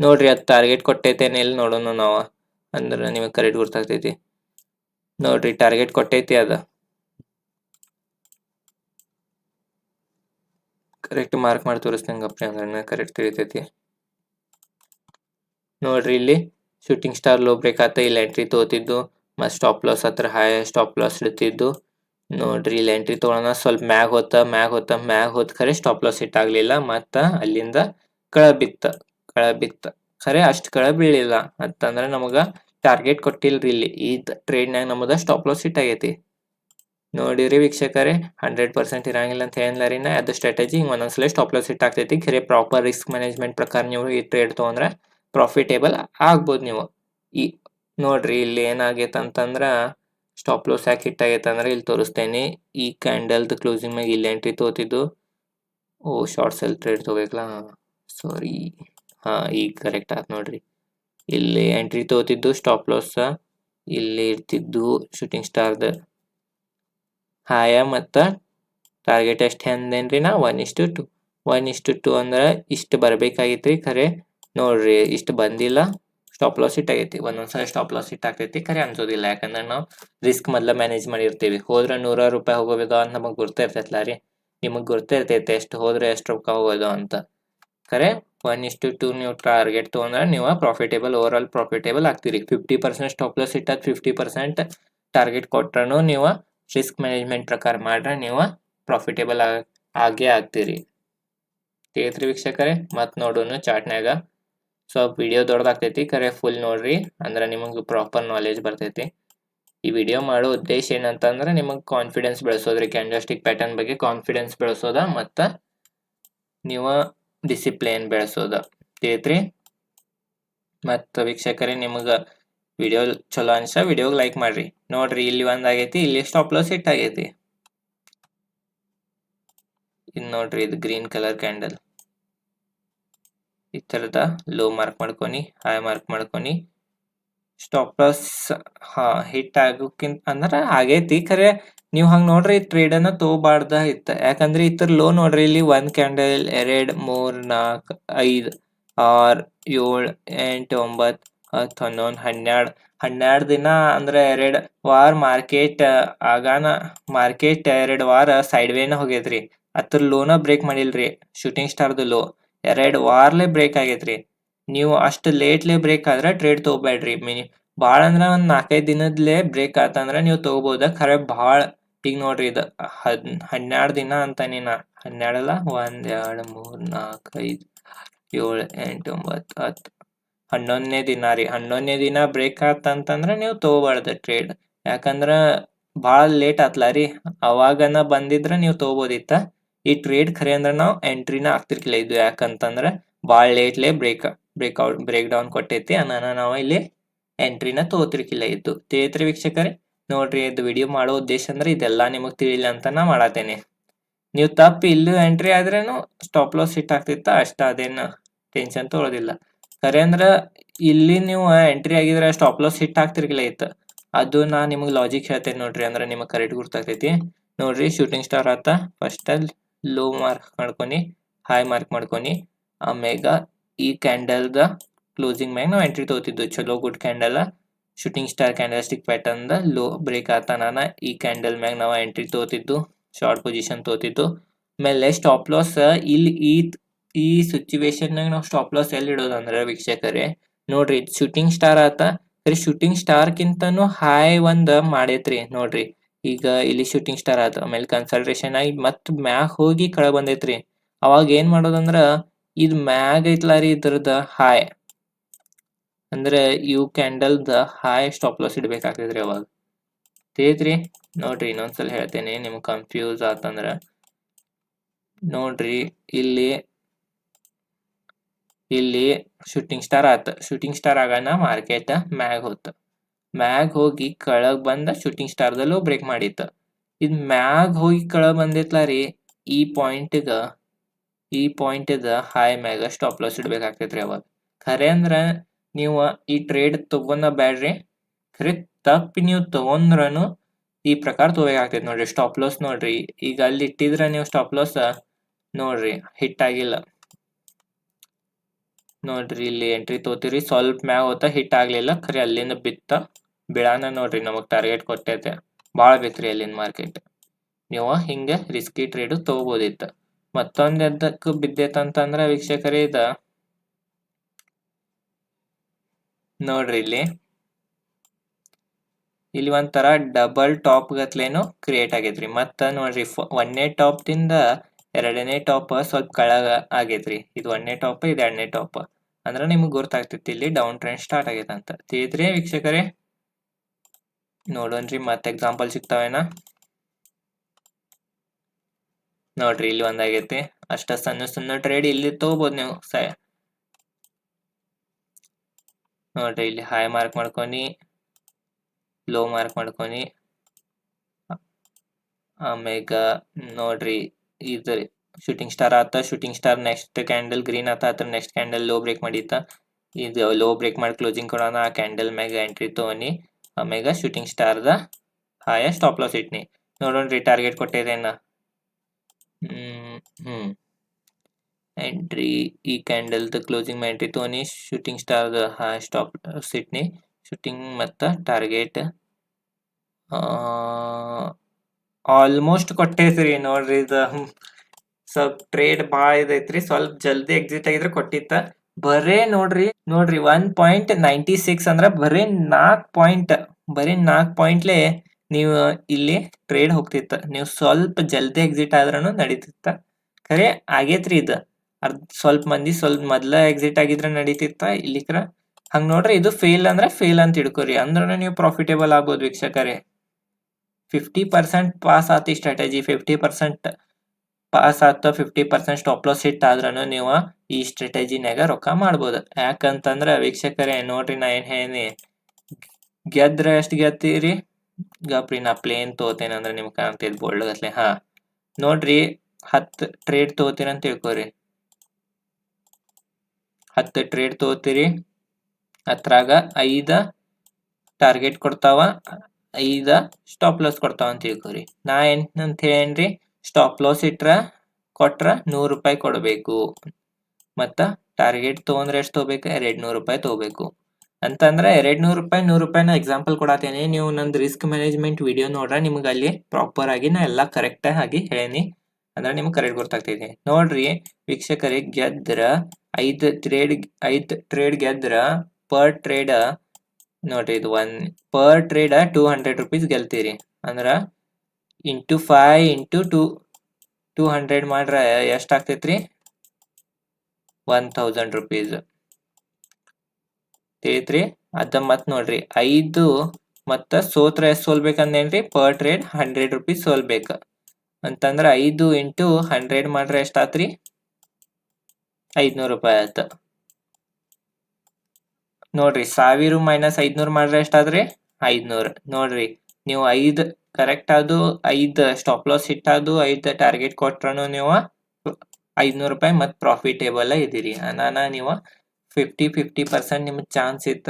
ನೋಡ್ರಿ ಅದು ಟಾರ್ಗೆಟ್ ಕೊಟ್ಟೈತೇನೆ ಇಲ್ಲಿ ನೋಡೋಣ ನಾವು ಅಂದ್ರೆ ನಿಮಗೆ ಕರೆಕ್ಟ್ ಗೊತ್ತಾಗ್ತೈತಿ. ನೋಡ್ರಿ ಟಾರ್ಗೆಟ್ ಕೊಟ್ಟೈತಿ ಅದ. ಕರೆಕ್ಟ್ ಮಾರ್ಕ್ ಮಾಡಿ ತೋರಿಸ್ತಂಗಪ್ಪ ಅಂದ್ರೆ ಕರೆಕ್ಟ್ ತಿಳಿತೈತಿ. ನೋಡ್ರಿ ಇಲ್ಲಿ ಶೂಟಿಂಗ್ ಸ್ಟಾರ್ ಲೋ ಬ್ರೇಕ್ ಆತ, ಇಲ್ಲಿ ಎಂಟ್ರಿ ತೋತಿದ್ದು, ಮತ್ತು ಸ್ಟಾಪ್ ಲಾಸ್ ಹತ್ರ ಹೈ ಸ್ಟಾಪ್ ಲಾಸ್ ಇಡ್ತಿದ್ದು ನೋಡ್ರಿ, ಇಲ್ಲಿ ಎಂಟ್ರಿ ತಗೊಳೋಣ. ಸ್ವಲ್ಪ ಮ್ಯಾಗ್ ಹೋತ ಮ್ಯಾಗ್ ಹೋತ, ಮ್ಯಾಗ್ ಹೋದ ಖರೆ ಸ್ಟಾಪ್ ಲಾಸ್ ಹಿಟ್ ಆಗ್ಲಿಲ್ಲ. ಮತ್ತ ಅಲ್ಲಿಂದ ಕಳ ಬಿತ್ತ ಕಳ ಬಿತ್ತ. ಖರೆ ಅಷ್ಟ್ ಕಳ ಬೀಳಿಲ್ಲ. ಅಂತಂದ್ರೆ ನಮಗ ಟಾರ್ಗೆಟ್ ಕೊಟ್ಟಿಲ್ರಿ ಇಲ್ಲಿ. ಈ ಟ್ರೇಡ್ನ್ಯಾಗ ನಮ್ದ ಸ್ಟಾಪ್ ಲಾಸ್ ಹಿಟ್ ಆಗೈತಿ. ನೋಡಿರಿ ವೀಕ್ಷಕರೇ ಹಂಡ್ರೆಡ್ ಪರ್ಸೆಂಟ್ ಇರಂಗಿಲ್ಲ ಅಂತ ಹೇಳಿ ನಾ. ಅದು ಸ್ಟ್ರಾಟಜಿ ಹಿಂಗೆ ಒಂದೊಂದ್ಸಲ ಸ್ಟಾಪ್ ಲಾಸ್ ಹಿಟ್ ಆಗ್ತೈತಿ. ಖರೆ ಪ್ರಾಪರ್ ರಿಸ್ಕ್ ಮ್ಯಾನೇಜ್ಮೆಂಟ್ ಪ್ರಕಾರ ನೀವು ಈ ಟ್ರೇಡ್ ತೊಗೊಂಡ್ರೆ ಪ್ರಾಫಿಟೇಬಲ್ ಆಗ್ಬೋದು ನೀವು. ಈ, ನೋಡ್ರಿ ಇಲ್ಲಿ ಏನಾಗೈತೆ ಅಂತಂದ್ರ ಸ್ಟಾಪ್ ಲಾಸ್ ಯಾಕೆ ಇಟ್ಟಾಗೈತೆ ಇಲ್ಲಿ ತೋರಿಸ್ತೇನೆ, ಈ ಕ್ಯಾಂಡಲ್ದು ಕ್ಲೋಸಿಂಗ್ ಮ್ಯಾಗ ಇಲ್ಲಿ ಎಂಟ್ರಿ ತೋತಿದ್ದು, ಓ ಶಾರ್ಟ್ ಸೆಲ್ ಟ್ರೇಡ್ ತಗೋಬೇಕಲ್ಲ? ಸಾರಿ ಹಾಂ, ಈಗ ಕರೆಕ್ಟ್ ಆಯ್ತು ನೋಡ್ರಿ. ಇಲ್ಲಿ ಎಂಟ್ರಿ ತೋತಿದ್ದು ಸ್ಟಾಪ್ ಲಾಸ್ ಇಲ್ಲಿ ಇರ್ತಿದ್ದು ಶೂಟಿಂಗ್ ಸ್ಟಾರ್ದ ಹಾಯ ಮತ್ತು ಟಾರ್ಗೆಟ್ ಎಷ್ಟು ಹೆಂದೇನ್ರಿ ನಾ? ಒನ್ ಇಷ್ಟು ಟು ಒನ್ ಇಷ್ಟು ಟು ಅಂದ್ರೆ ಇಷ್ಟು ಬರ್ಬೇಕಾಗಿತ್ರಿ ಖರೆ. ನೋಡ್ರಿ, ಇಷ್ಟು ಬಂದಿಲ್ಲ. ಸ್ಟಾಪ್ ಲಾಸ್ ಇಟ್ ಆಗೈತಿ ಒಂದೊಂದ್ಸಲ ಸ್ಟಾಪ್ ಲಾಸ್ ಇಟ್ ಆಗ್ತೈತಿ. ಖರೆ ಅನ್ಸೋದಿಲ್ಲ, ಯಾಕಂದ್ರೆ ನಾವು ರಿಸ್ಕ್ ಮೊದಲ ಮ್ಯಾನೇಜ್ ಮಾಡಿರ್ತೀವಿ. ಹೋದ್ರೆ ನೂರಾರು ರೂಪಾಯಿ ಹೋಗೋದು ಅಂತ ನಮಗೆ ಗುರ್ತಿರ್ತೈತಲ್ಲ ರೀ. ನಿಮಗೆ ಗುರ್ತಿರ್ತೈತೆ ಎಷ್ಟು ಹೋದ್ರೆ ಎಷ್ಟು ರೊಕ್ಕ ಹೋಗೋದು ಅಂತ. ಖರೆ ಒನ್ ಇಷ್ಟು ಟೂ ನೀವು ಟಾರ್ಗೆಟ್ ತೊಗೊಂಡ್ರೆ ನೀವು ಪ್ರಾಫಿಟೇಬಲ್ ಓವರ್ ಆಲ್ ಪ್ರಾಫಿಟೇಬಲ್ ಆಗ್ತೀರಿ ಫಿಫ್ಟಿ ಪರ್ಸೆಂಟ್ ಸ್ಟಾಪ್ ಲಾಸ್ ಇಟ್ಟಾಗ ಫಿಫ್ಟಿ ಪರ್ಸೆಂಟ್ ಟಾರ್ಗೆಟ್ ಕೊಟ್ರೂ ನೀವು ರಿಸ್ಕ್ ಮ್ಯಾನೇಜ್ಮೆಂಟ್ ಪ್ರಕಾರ ಮಾಡ್ರೆ ನೀವು ಪ್ರಾಫಿಟೇಬಲ್ ಆಗಿ, ಆಗೇ ಆಗ್ತೀರಿ. ತಿಳಿತ್ರಿ ವೀಕ್ಷಕರೇ ಮತ್ತು ನೋಡೋಣ ಚಾರ್ಟ್ನ್ಯಾಗ ಸ್ವಲ್ಪ ವಿಡಿಯೋ ದೊಡ್ಡದಾಗ್ತೈತಿ ಖರೆ ಫುಲ್ ನೋಡ್ರಿ, ಅಂದ್ರೆ ನಿಮಗೆ ಪ್ರಾಪರ್ ನಾಲೆಜ್ ಬರ್ತೈತಿ. ಈ ವಿಡಿಯೋ ಮಾಡೋ ಉದ್ದೇಶ ಏನಂತಂದ್ರೆ ನಿಮಗೆ ಕಾನ್ಫಿಡೆನ್ಸ್ ಬೆಳೆಸೋದ್ರಿ ಕ್ಯಾಂಡಲ್ಸ್ಟಿಕ್ ಪ್ಯಾಟರ್ನ್ ಬಗ್ಗೆ ಕಾನ್ಫಿಡೆನ್ಸ್ ಬೆಳೆಸೋದ, ಮತ್ತು ನೀವು ಡಿಸಿಪ್ಲಿನ್ ಬೆಳೆಸೋದ. ತಿಳಿತ್ರಿ ಮತ್ತು ವೀಕ್ಷಕರೇ, ನಿಮಗೆ ವಿಡಿಯೋ ಚಲೋ ಅನ್ಸ ವಿಡಿಯೋಗೆ ಲೈಕ್ ಮಾಡ್ರಿ. ನೋಡ್ರಿ, ಇಲ್ಲಿ ಒಂದು ಇಲ್ಲಿ ಸ್ಟಾಪ್ ಲಾಸ್ ಆಗೈತಿ. ಇದು ನೋಡ್ರಿ, ಇದು ಗ್ರೀನ್ ಕಲರ್ ಕ್ಯಾಂಡಲ್ ಈ ಥರದ ಲೋ ಮಾರ್ಕ್ ಮಾಡ್ಕೊನಿ ಹೈ ಮಾರ್ಕ್ ಮಾಡ್ಕೊನಿ. ಸ್ಟಾಪ್ ಲಾಸ್ ಹಾ ಹಿಟ್ ಆಗೋಕ್ಕಿಂತ ಅಂದ್ರೆ ಆಗೈತಿ. ಖರೆ, ನೀವು ಹಂಗೆ ನೋಡ್ರಿ ಟ್ರೇಡ್ ಅನ್ನ ತಗೋಬಾರ್ದ ಇತ್ತ. ಯಾಕಂದ್ರೆ ಇತರ ಲೋ ನೋಡ್ರಿ, ಇಲ್ಲಿ ಒಂದ್ ಕ್ಯಾಂಡಲ್ ಎರಡ್, ಮೂರ್, ನಾಲ್ಕ್, ಐದ್, ಆರ್, ಏಳ್, ಎಂಟ್ ಒಂಬತ್ ಹತ್ತ್, ಹನ್ನೊಂದ್, ಹನ್ನೆರಡ್. ಹನ್ನೆರಡು ದಿನ ಅಂದ್ರೆ ಎರಡ್ ವಾರ ಮಾರ್ಕೆಟ್ ಆಗಾನ ಮಾರ್ಕೆಟ್ ಎರಡ್ ವಾರ ಸೈಡ್ ವೇನ ಹೋಗೈತ್ರಿ ಅದ್ರ ಲೋನ ಬ್ರೇಕ್ ಮಾಡಿಲ್ರಿ. ಶೂಟಿಂಗ್ ಸ್ಟಾರ್ದು ಲೋ ಎರಡ್ ವಾರಲೆ ಬ್ರೇಕ್ ಆಗೈತ್ರಿ. ನೀವು ಅಷ್ಟು ಲೇಟ್ಲೆ ಬ್ರೇಕ್ ಆದ್ರೆ ಟ್ರೇಡ್ ತಗೋಬೇಡ್ರಿ. ಮಿನಿ ಭಾಳ ಅಂದ್ರೆ ಒಂದು ನಾಲ್ಕೈದು ದಿನದ್ಲೆ ಬ್ರೇಕ್ ಆತಂದ್ರೆ ನೀವು ತಗೋಬಹುದ ಖರೆ ಭಾಳ ಈಗ ನೋಡ್ರಿ ಇದು ಹದ್ ಹನ್ನೆರಡು ದಿನ ಅಂತ ನೀನ. ಹನ್ನೆರಡಲ್ಲ ಒಂದ್, ಎರಡ್, ಮೂರ್, ನಾಲ್ಕ್, ಐದ್, ಏಳ್, ಎಂಟ್ ಒಂಬತ್ ಹತ್ತ್. ಹನ್ನೊಂದನೇ ದಿನ ರೀ. ಹನ್ನೊಂದನೇ ದಿನ ಬ್ರೇಕ್ ಆತಂತಂದ್ರೆ ನೀವು ತಗೋಬಾರ್ದ ಟ್ರೇಡ್ ಯಾಕಂದ್ರ ಭಾಳ ಲೇಟ್ ಆತ್ಲಾ ರೀ. ಅವಾಗನ ಬಂದಿದ್ರೆ ನೀವು ತಗೋಬೋದಿತ್ತ. ಈ ಟ್ರೇಡ್ ಖರೆ ಅಂದ್ರೆ ನಾವು ಎಂಟ್ರಿನ ಆಗ್ತಿರ್ಕಿಲ್ಲ ಇದು ಯಾಕಂತಂದ್ರ ಭಾಳ ಲೇಟ್ಲೆ ಬ್ರೇಕ್ ಔಟ್ ಬ್ರೇಕ್ ಡೌನ್ ಕೊಟ್ಟೈತಿ. ಅನ್ನ ನಾವು ಇಲ್ಲಿ ಎಂಟ್ರಿನ ತಗೋತಿರ್ಕಿಲ್ಲ. ಇದು ತೇತ್ರ ವೀಕ್ಷಕರೇ. ನೋಡ್ರಿ, ಇದು ವಿಡಿಯೋ ಮಾಡೋ ಉದ್ದೇಶ ಅಂದ್ರೆ ಇದೆಲ್ಲಾ ನಿಮಗ್ ತಿಳಿಲ್ಲ ಅಂತ ನಾ ಮಾಡತ್ತೇನೆ. ನೀವು ತಪ್ಪು ಇಲ್ಲೂ ಎಂಟ್ರಿ ಆದ್ರೇನು ಸ್ಟಾಪ್ ಲಾಸ್ ಹಿಟ್ ಆಗ್ತಿತ್ತ, ಅಷ್ಟ ಅದೇನು ಟೆನ್ಷನ್ ತೊಗೊಳೋದಿಲ್ಲ ಖರೆ ಅಂದ್ರ ಇಲ್ಲಿ ನೀವು ಎಂಟ್ರಿ ಆಗಿದ್ರೆ ಸ್ಟಾಪ್ ಲಾಸ್ ಹಿಟ್ ಆಗ್ತಿರ್ಕಿಲ್ಲ ಇತ್ತು. ಅದು ನಾ ನಿಮಗ್ ಲಾಜಿಕ್ ಹೇಳ್ತೇನೆ ನೋಡ್ರಿ, ಅಂದ್ರೆ ನಿಮಗ್ ಕರೆಕ್ಟ್ ಗುರ್ತಾಗ್ತೈತಿ. ನೋಡ್ರಿ ಶೂಟಿಂಗ್ ಸ್ಟಾರ್ ಆತ. ಫಸ್ಟ್ ಅಲ್ಲಿ ಲೋ ಮಾರ್ಕ್ ಮಾಡ್ಕೊನಿ ಹೈ ಮಾರ್ಕ್ ಮಾಡ್ಕೊನಿ ಆಮೇಗ ಈ ಕ್ಯಾಂಡಲ್ದ ಕ್ಲೋಸಿಂಗ್ ಮ್ಯಾಗ ನಾವು ಎಂಟ್ರಿ ತಗೋತಿದ್ದು ಚಲೋ good candle shooting star candlestick pattern the low break ಆತನ ಈ ಕ್ಯಾಂಡಲ್ ಮ್ಯಾಗ ನಾವು ಎಂಟ್ರಿ ತಗೋತಿದ್ದು ಶಾರ್ಟ್ ಪೊಸಿಷನ್ ತಗೋತಿದ್ದು. ಆಮೇಲೆ ಸ್ಟಾಪ್ ಲಾಸ್ ಇಲ್ಲಿ ಈ ಈ ಸಿಚುವೇಶನ್ ನಾಗ ನಾವು ಸ್ಟಾಪ್ ಲಾಸ್ ಎಲ್ಲಿ ಇಡೋದಂದ್ರೆ ವೀಕ್ಷಕರೇ, ನೋಡ್ರಿ ಶೂಟಿಂಗ್ ಸ್ಟಾರ್ ಆತ ಶೂಟಿಂಗ್ ಸ್ಟಾರ್ ಕಿಂತನೂ ಹೈ ಒಂದ್ ಮಾಡೈತ್ರಿ, ನೋಡ್ರಿ. ಈಗ ಇಲ್ಲಿ ಶೂಟಿಂಗ್ ಸ್ಟಾರ್ ಆತ ಆಮೇಲೆ ಕನ್ಸಲ್ಟ್ರೇಷನ್ ಆಗಿ ಮತ್ ಮ್ಯಾಗ್ ಹೋಗಿ ಕಳ ಬಂದೈತ್ರಿ. ಅವಾಗ ಏನ್ ಮಾಡೋದಂದ್ರ ಇದ್ ಮ್ಯಾಗ್ ಐತ್ಲಾರಿ ಇದ್ರದ್ ಹೈ ಅಂದ್ರೆ ಇವು ದ ಹಾಯ್ ಸ್ಟಾಪ್ ಲಾಸ್ ಇಡ್ಬೇಕಾಗ್ತದ್ರಿ ಅವಾಗ. ತಿಳಿತ್ರಿ ನೋಡ್ರಿ ಇನ್ನೊಂದ್ಸಲ ಹೇಳ್ತೇನೆ ನಿಮ್ಗ್ ಕನ್ಫ್ಯೂಸ್ ಆತಂದ್ರ. ನೋಡ್ರಿ, ಇಲ್ಲಿ ಇಲ್ಲಿ ಶೂಟಿಂಗ್ ಸ್ಟಾರ್ ಆತ. ಶೂಟಿಂಗ್ ಸ್ಟಾರ್ ಆಗಾನ ಮಾರ್ಕೆಟ್ ಮ್ಯಾಗ್ ಹೋತ. ಮ್ಯಾಗ್ ಹೋಗಿ ಕೆಳಗ್ ಬಂದ ಶೂಟಿಂಗ್ ಸ್ಟಾರ್ದಲ್ಲೂ ಬ್ರೇಕ್ ಮಾಡಿತ್ತ. ಇದ್ ಮ್ಯಾಗ್ ಹೋಗಿ ಕೆಳಗ್ ಬಂದೈತ್ಲಾ ರೀ, ಈ ಪಾಯಿಂಟ್ಗ ಈ ಪಾಯಿಂಟ್ದ ಹೈ ಮ್ಯಾಗ ಸ್ಟಾಪ್ ಲಾಸ್ ಇಡ್ಬೇಕಾಗ್ತೈತ್ರಿ ಅವಾಗ. ಖರೆ ಅಂದ್ರ ನೀವು ಈ ಟ್ರೇಡ್ ತಗೊಂಡ ಬ್ಯಾಡ್ರಿ, ಖರೆ ತಪ್ಪಿ ನೀವು ತಗೊಂಡ್ರನು ಈ ಪ್ರಕಾರ ತಗೋಬೇಕಾಗ್ತೈತಿ ನೋಡ್ರಿ. ಸ್ಟಾಪ್ ಲಾಸ್ ನೋಡ್ರಿ, ಈಗ ಅಲ್ಲಿ ಇಟ್ಟಿದ್ರ ನೀವು ಸ್ಟಾಪ್ ಲಾಸ್ ನೋಡ್ರಿ ಹಿಟ್ ಆಗಿಲ್ಲ. ನೋಡ್ರಿ ಇಲ್ಲಿ ಎಂಟ್ರಿ ತಗೋತೀರಿ ಸ್ವಲ್ಪ ಮ್ಯಾಗ ಹೋತ ಹಿಟ್ ಆಗ್ಲಿಲ್ಲ, ಖರೆ ಅಲ್ಲಿಂದ ಬಿತ್ತ. ಬಿಳಾನ ನೋಡ್ರಿ ನಮಗ್ ಟಾರ್ಗೆಟ್ ಕೊಟ್ಟೈತೆ. ಬಾಳ ಬೇಕ್ರಿ ಅಲ್ಲಿನ ಮಾರ್ಕೆಟ್ ನೀವು ಹಿಂಗ ರಿಸ್ಕಿ ಟ್ರೇಡ್ ತಗೋಬೋದಿತ್ತು. ಮತ್ತೊಂದ್ ಎದಕ್ ಬಿದ್ದೈತಂತಂದ್ರ ವೀಕ್ಷಕರೇ ಇದ. ನೋಡ್ರಿ ಇಲ್ಲಿ. ಇಲ್ಲಿ ಒಂಥರ ಡಬಲ್ ಟಾಪ್ ಗತ್ಲೇನು ಕ್ರಿಯೇಟ್ ಆಗೈತ್ರಿ. ಮತ್ತ ನೋಡ್ರಿ ಒಂದನೇ ಟಾಪ್ ದಿಂದ ಎರಡನೇ ಟಾಪ್ ಸ್ವಲ್ಪ ಕೆಳಗ ಆಗೈತ್ರಿ. ಇದು ಒಂದನೇ ಟಾಪ್ ಇದು ಎರಡನೇ ಟಾಪ್ ಅಂದ್ರ ನಿಮ್ಗೆ ಗೊತ್ತಾಗ್ತೈತಿ ಇಲ್ಲಿ ಡೌನ್ ಟ್ರೆಂಡ್ ಸ್ಟಾರ್ಟ್ ಆಗೈತೆ ಅಂತ ತಿಳಿದ್ರಿ ವೀಕ್ಷಕರೇ? ನೋಡೋಣ್ರಿ ಮತ್ತೆ ಎಕ್ಸಾಂಪಲ್ ಸಿಗ್ತಾವೇನ ನೋಡ್ರಿ, ಇಲ್ಲಿ ಒಂದಾಗೈತಿ ಅಷ್ಟ ಸಣ್ಣ ಸಣ್ಣ ಟ್ರೇಡ್ ಇಲ್ಲಿ ತಗೋಬಹುದು ನೀವು. ನೋಡ್ರಿ, ಇಲ್ಲಿ ಹೈ ಮಾರ್ಕ್ ಮಾಡ್ಕೊನಿ ಲೋ ಮಾರ್ಕ್ ಮಾಡ್ಕೊನಿ. ಆಮ್ಯಾಗ ನೋಡ್ರಿ, ಇದು ಶೂಟಿಂಗ್ ಸ್ಟಾರ್ ಆತ shooting star next candle green ಆತ, ಅದ್ರ ನೆಕ್ಸ್ಟ್ ಕ್ಯಾಂಡಲ್ ಲೋ ಬ್ರೇಕ್ ಮಾಡಿತ್ತ. ಇದು ಲೋ ಬ್ರೇಕ್ ಮಾಡಿ ಕ್ಲೋಸಿಂಗ್ ಕೊಡೋಣ, ಆ ಕ್ಯಾಂಡಲ್ ಮ್ಯಾಗ ಎಂಟ್ರಿ ತಗೋನಿ. ಆಮ್ಯಾಗ ಶೂಟಿಂಗ್ ಸ್ಟಾರ್ದ ಹಾಯ ಸ್ಟಾಪ್ ಲಾಸ್ ಇಟ್ನಿ. ನೋಡೋಣ್ರಿ ಟಾರ್ಗೆಟ್ ಕೊಟ್ಟಿದ್ದೇನ ಹ್ಮ್ ಎಂಟ್ರಿ ಈ ಕ್ಯಾಂಡಲ್ದ ಕ್ಲೋಸಿಂಗ್ ಎಂಟ್ರಿ ತೋನಿ ಶೂಟಿಂಗ್ ಸ್ಟಾರ್ದ ಹಾಯ್ ಸ್ಟಾಪ್ ಲಾಸ್ ಇಟ್ನಿ. ಶೂಟಿಂಗ್ ಮತ್ತು ಟಾರ್ಗೆಟ್ ಆಲ್ಮೋಸ್ಟ್ ಕೊಟ್ಟೈತ್ರಿ ನೋಡ್ರಿ ಇದು. ಸ್ವಲ್ಪ ಟ್ರೇಡ್ ಭಾಳ ಇದೈತ್ರಿ, ಸ್ವಲ್ಪ ಜಲ್ದಿ ಎಕ್ಸಿಟ್ ಆಗಿದ್ರೆ ಕೊಟ್ಟಿತ್ತ. ಬರೇ ನೋಡ್ರಿ ನೋಡ್ರಿ ಒನ್ ಪಾಯಿಂಟ್ ನೈಂಟಿ ಸಿಕ್ಸ್ ಅಂದ್ರೆ ಬರೇ ನಾಲ್ಕು ಪಾಯಿಂಟ್ ಬರೀ ನಾಲ್ಕು ಪಾಯಿಂಟ್ಲೆ ನೀವು ಇಲ್ಲಿ ಟ್ರೇಡ್ ಹೋಗ್ತಿತ್ತ. ನೀವು ಸ್ವಲ್ಪ ಜಲ್ದಿ ಎಕ್ಸಿಟ್ ಆದ್ರೂ ನಡೀತಿತ್ತ. ಖರೆ ಆಗೇತ್ರಿ ಇದು. ಅರ್ಧ ಸ್ವಲ್ಪ ಮಂದಿ ಸ್ವಲ್ಪ ಮೊದಲ ಎಕ್ಸಿಟ್ ಆಗಿದ್ರೆ ನಡೀತಿತ್ತ ಇಲ್ಲಿಕ್ರ ಹಂಗ್ ನೋಡ್ರಿ ಇದು ಫೇಲ್ ಅಂದ್ರೆ ಫೇಲ್ ಅಂತ ಹಿಡ್ಕೋರಿ. ಅಂದ್ರೆ ನೀವು ಪ್ರಾಫಿಟೇಬಲ್ ಆಗ್ಬೋದು ವೀಕ್ಷಕರೇ. ಫಿಫ್ಟಿ ಪರ್ಸೆಂಟ್ ಪಾಸ್ ಆತಿ ಸ್ಟ್ರಾಟಜಿ ಫಿಫ್ಟಿ ಪರ್ಸೆಂಟ್ ಪಾಸ್ ಆತ fifty percent stop loss hit ಆದ್ರೂ ನೀವು ಈ ಸ್ಟ್ರಾಟಜಿನಾಗ ರೊಕ್ಕ ಮಾಡ್ಬೋದು. ಯಾಕಂತಂದ್ರೆ ವೀಕ್ಷಕರೇ, ನೋಡ್ರಿ ನಾ ಏನು ಹೇಳೀನಿ. ಗೆದ್ರ ಎಷ್ಟು ಗೆದ್ದೀರಿ ಗಪ್ರಿ, ನಾ ಪ್ಲೇನ್ ತಗೋತೇನೆ ಅಂದ್ರೆ ನಿಮ್ಗೆ ಕಾಣ್ತೈತಿ ಬೋಲ್ಡ್ ಗತ್ಲೆ ಹಾ. ನೋಡ್ರಿ ಹತ್ ಟ್ರೇಡ್ ತಗೋತೀರಿ ಅಂತ ತಿಳ್ಕೊರಿ. ಹತ್ತು ಟ್ರೇಡ್ ತಗೋತೀರಿ ಅದ್ರಾಗ ಐದ ಟಾರ್ಗೆಟ್ ಕೊಡ್ತಾವ, ಐದ ಸ್ಟಾಪ್ ಲಾಸ್ ಕೊಡ್ತಾವ ಅಂತ ತಿಳ್ಕೊರಿ. ನಾ ಅಂತ ಹೇಳೇನ್ರಿ ಸ್ಟಾಪ್ ಲಾಸ್ ಇಟ್ರ ಕೊಟ್ರ ನೂರು ರೂಪಾಯಿ ಕೊಡಬೇಕು. ಮತ್ತ ಟಾರ್ಗೆಟ್ ತಗೊಂಡ್ರೆ ಎಷ್ಟು ತಗೋಬೇಕು ಎರಡ್ ನೂರು ರೂಪಾಯಿ ತಗೋಬೇಕು ಅಂತಂದ್ರೆ ಎರಡ್ ನೂರು ರೂಪಾಯಿ, ನೂರು ರೂಪಾಯಿನ ಎಕ್ಸಾಂಪಲ್ ಕೊಡತ್ತೇನೆ ನೀವು ನಂದು ರಿಸ್ಕ್ ಮ್ಯಾನೇಜ್ಮೆಂಟ್ ವಿಡಿಯೋ ನೋಡ್ರ, ನಿಮ್ಗೆ ಅಲ್ಲಿ ಪ್ರಾಪರ್ ಆಗಿ ನಾ ಎಲ್ಲ ಕರೆಕ್ಟ್ ಆಗಿ ಹೇಳೀನಿ. ಅಂದ್ರೆ ನಿಮ್ಗೆ ಕರೆಕ್ಟ್ ಗೊತ್ತಾಗ್ತೈತಿ. ನೋಡ್ರಿ ವೀಕ್ಷಕರಿಗೆ ಗೆದ್ರ, ಐದ್ ಟ್ರೇಡ್ ಐದ್ ಟ್ರೇಡ್ ಗೆದ್ರ ಪರ್ ಟ್ರೇಡ್ ನೋಡ್ರಿ ಇದು one per trade two hundred rupees ಗೆಲ್ತೀರಿ. ಅಂದ್ರ into five into two two hundred ಮಾಡ್ರ ಎಷ್ಟಾಗ್ತೈತ್ರಿ ಒನ್ ಥೌಸಂಡ್ ರುಪೀಸ್ ತಿಳಿತ್ರಿ ಅದ ಮತ್ ನೋಡ್ರಿ, ಐದು ಮತ್ತ ಸೋತ್ರ ಎಷ್ಟ್ ಸೋಲ್ಬೇಕಂದೇನ್ರಿ? ಪರ್ ಟ್ರೇಡ್ ಹಂಡ್ರೆಡ್ ರುಪೀಸ್ ಸೋಲ್ಬೇಕ. ಅಂತಂದ್ರ ಐದು ಇಂಟು ಹಂಡ್ರೆಡ್ ಮಾಡ್ರೆ ಎಷ್ಟ್ ಆತ್ರಿ? ಐದ್ನೂರು ರೂಪಾಯಿ ಆಯ್ತು ನೋಡ್ರಿ, ಸಾವಿರ ಮೈನಸ್ ಐದ್ನೂರ್ ಮಾಡ್ರೆ ಎಷ್ಟಾದ್ರಿ ಐದ್ನೂರ್. ನೋಡ್ರಿ, ನೀವು ಐದ್ ಕರೆಕ್ಟ್ ಅದು ಐದ್ ಸ್ಟಾಪ್ ಲಾಸ್ ಹಿಟ್ ಅದು ಐದ್ ಟಾರ್ಗೆಟ್ ಕೊಟ್ರನು ನೀವು ಐದ್ನೂರ್ ರೂಪಾಯಿ ಮತ್ ಪ್ರಾಫಿಟೇಬಲ್ ಇದೀರಿ ಅನಾನ ನೀವು ಫಿಫ್ಟಿ ಫಿಫ್ಟಿ ಪರ್ಸೆಂಟ್ ನಿಮ್ಗೆ ಚಾನ್ಸ್ ಇತ್ತ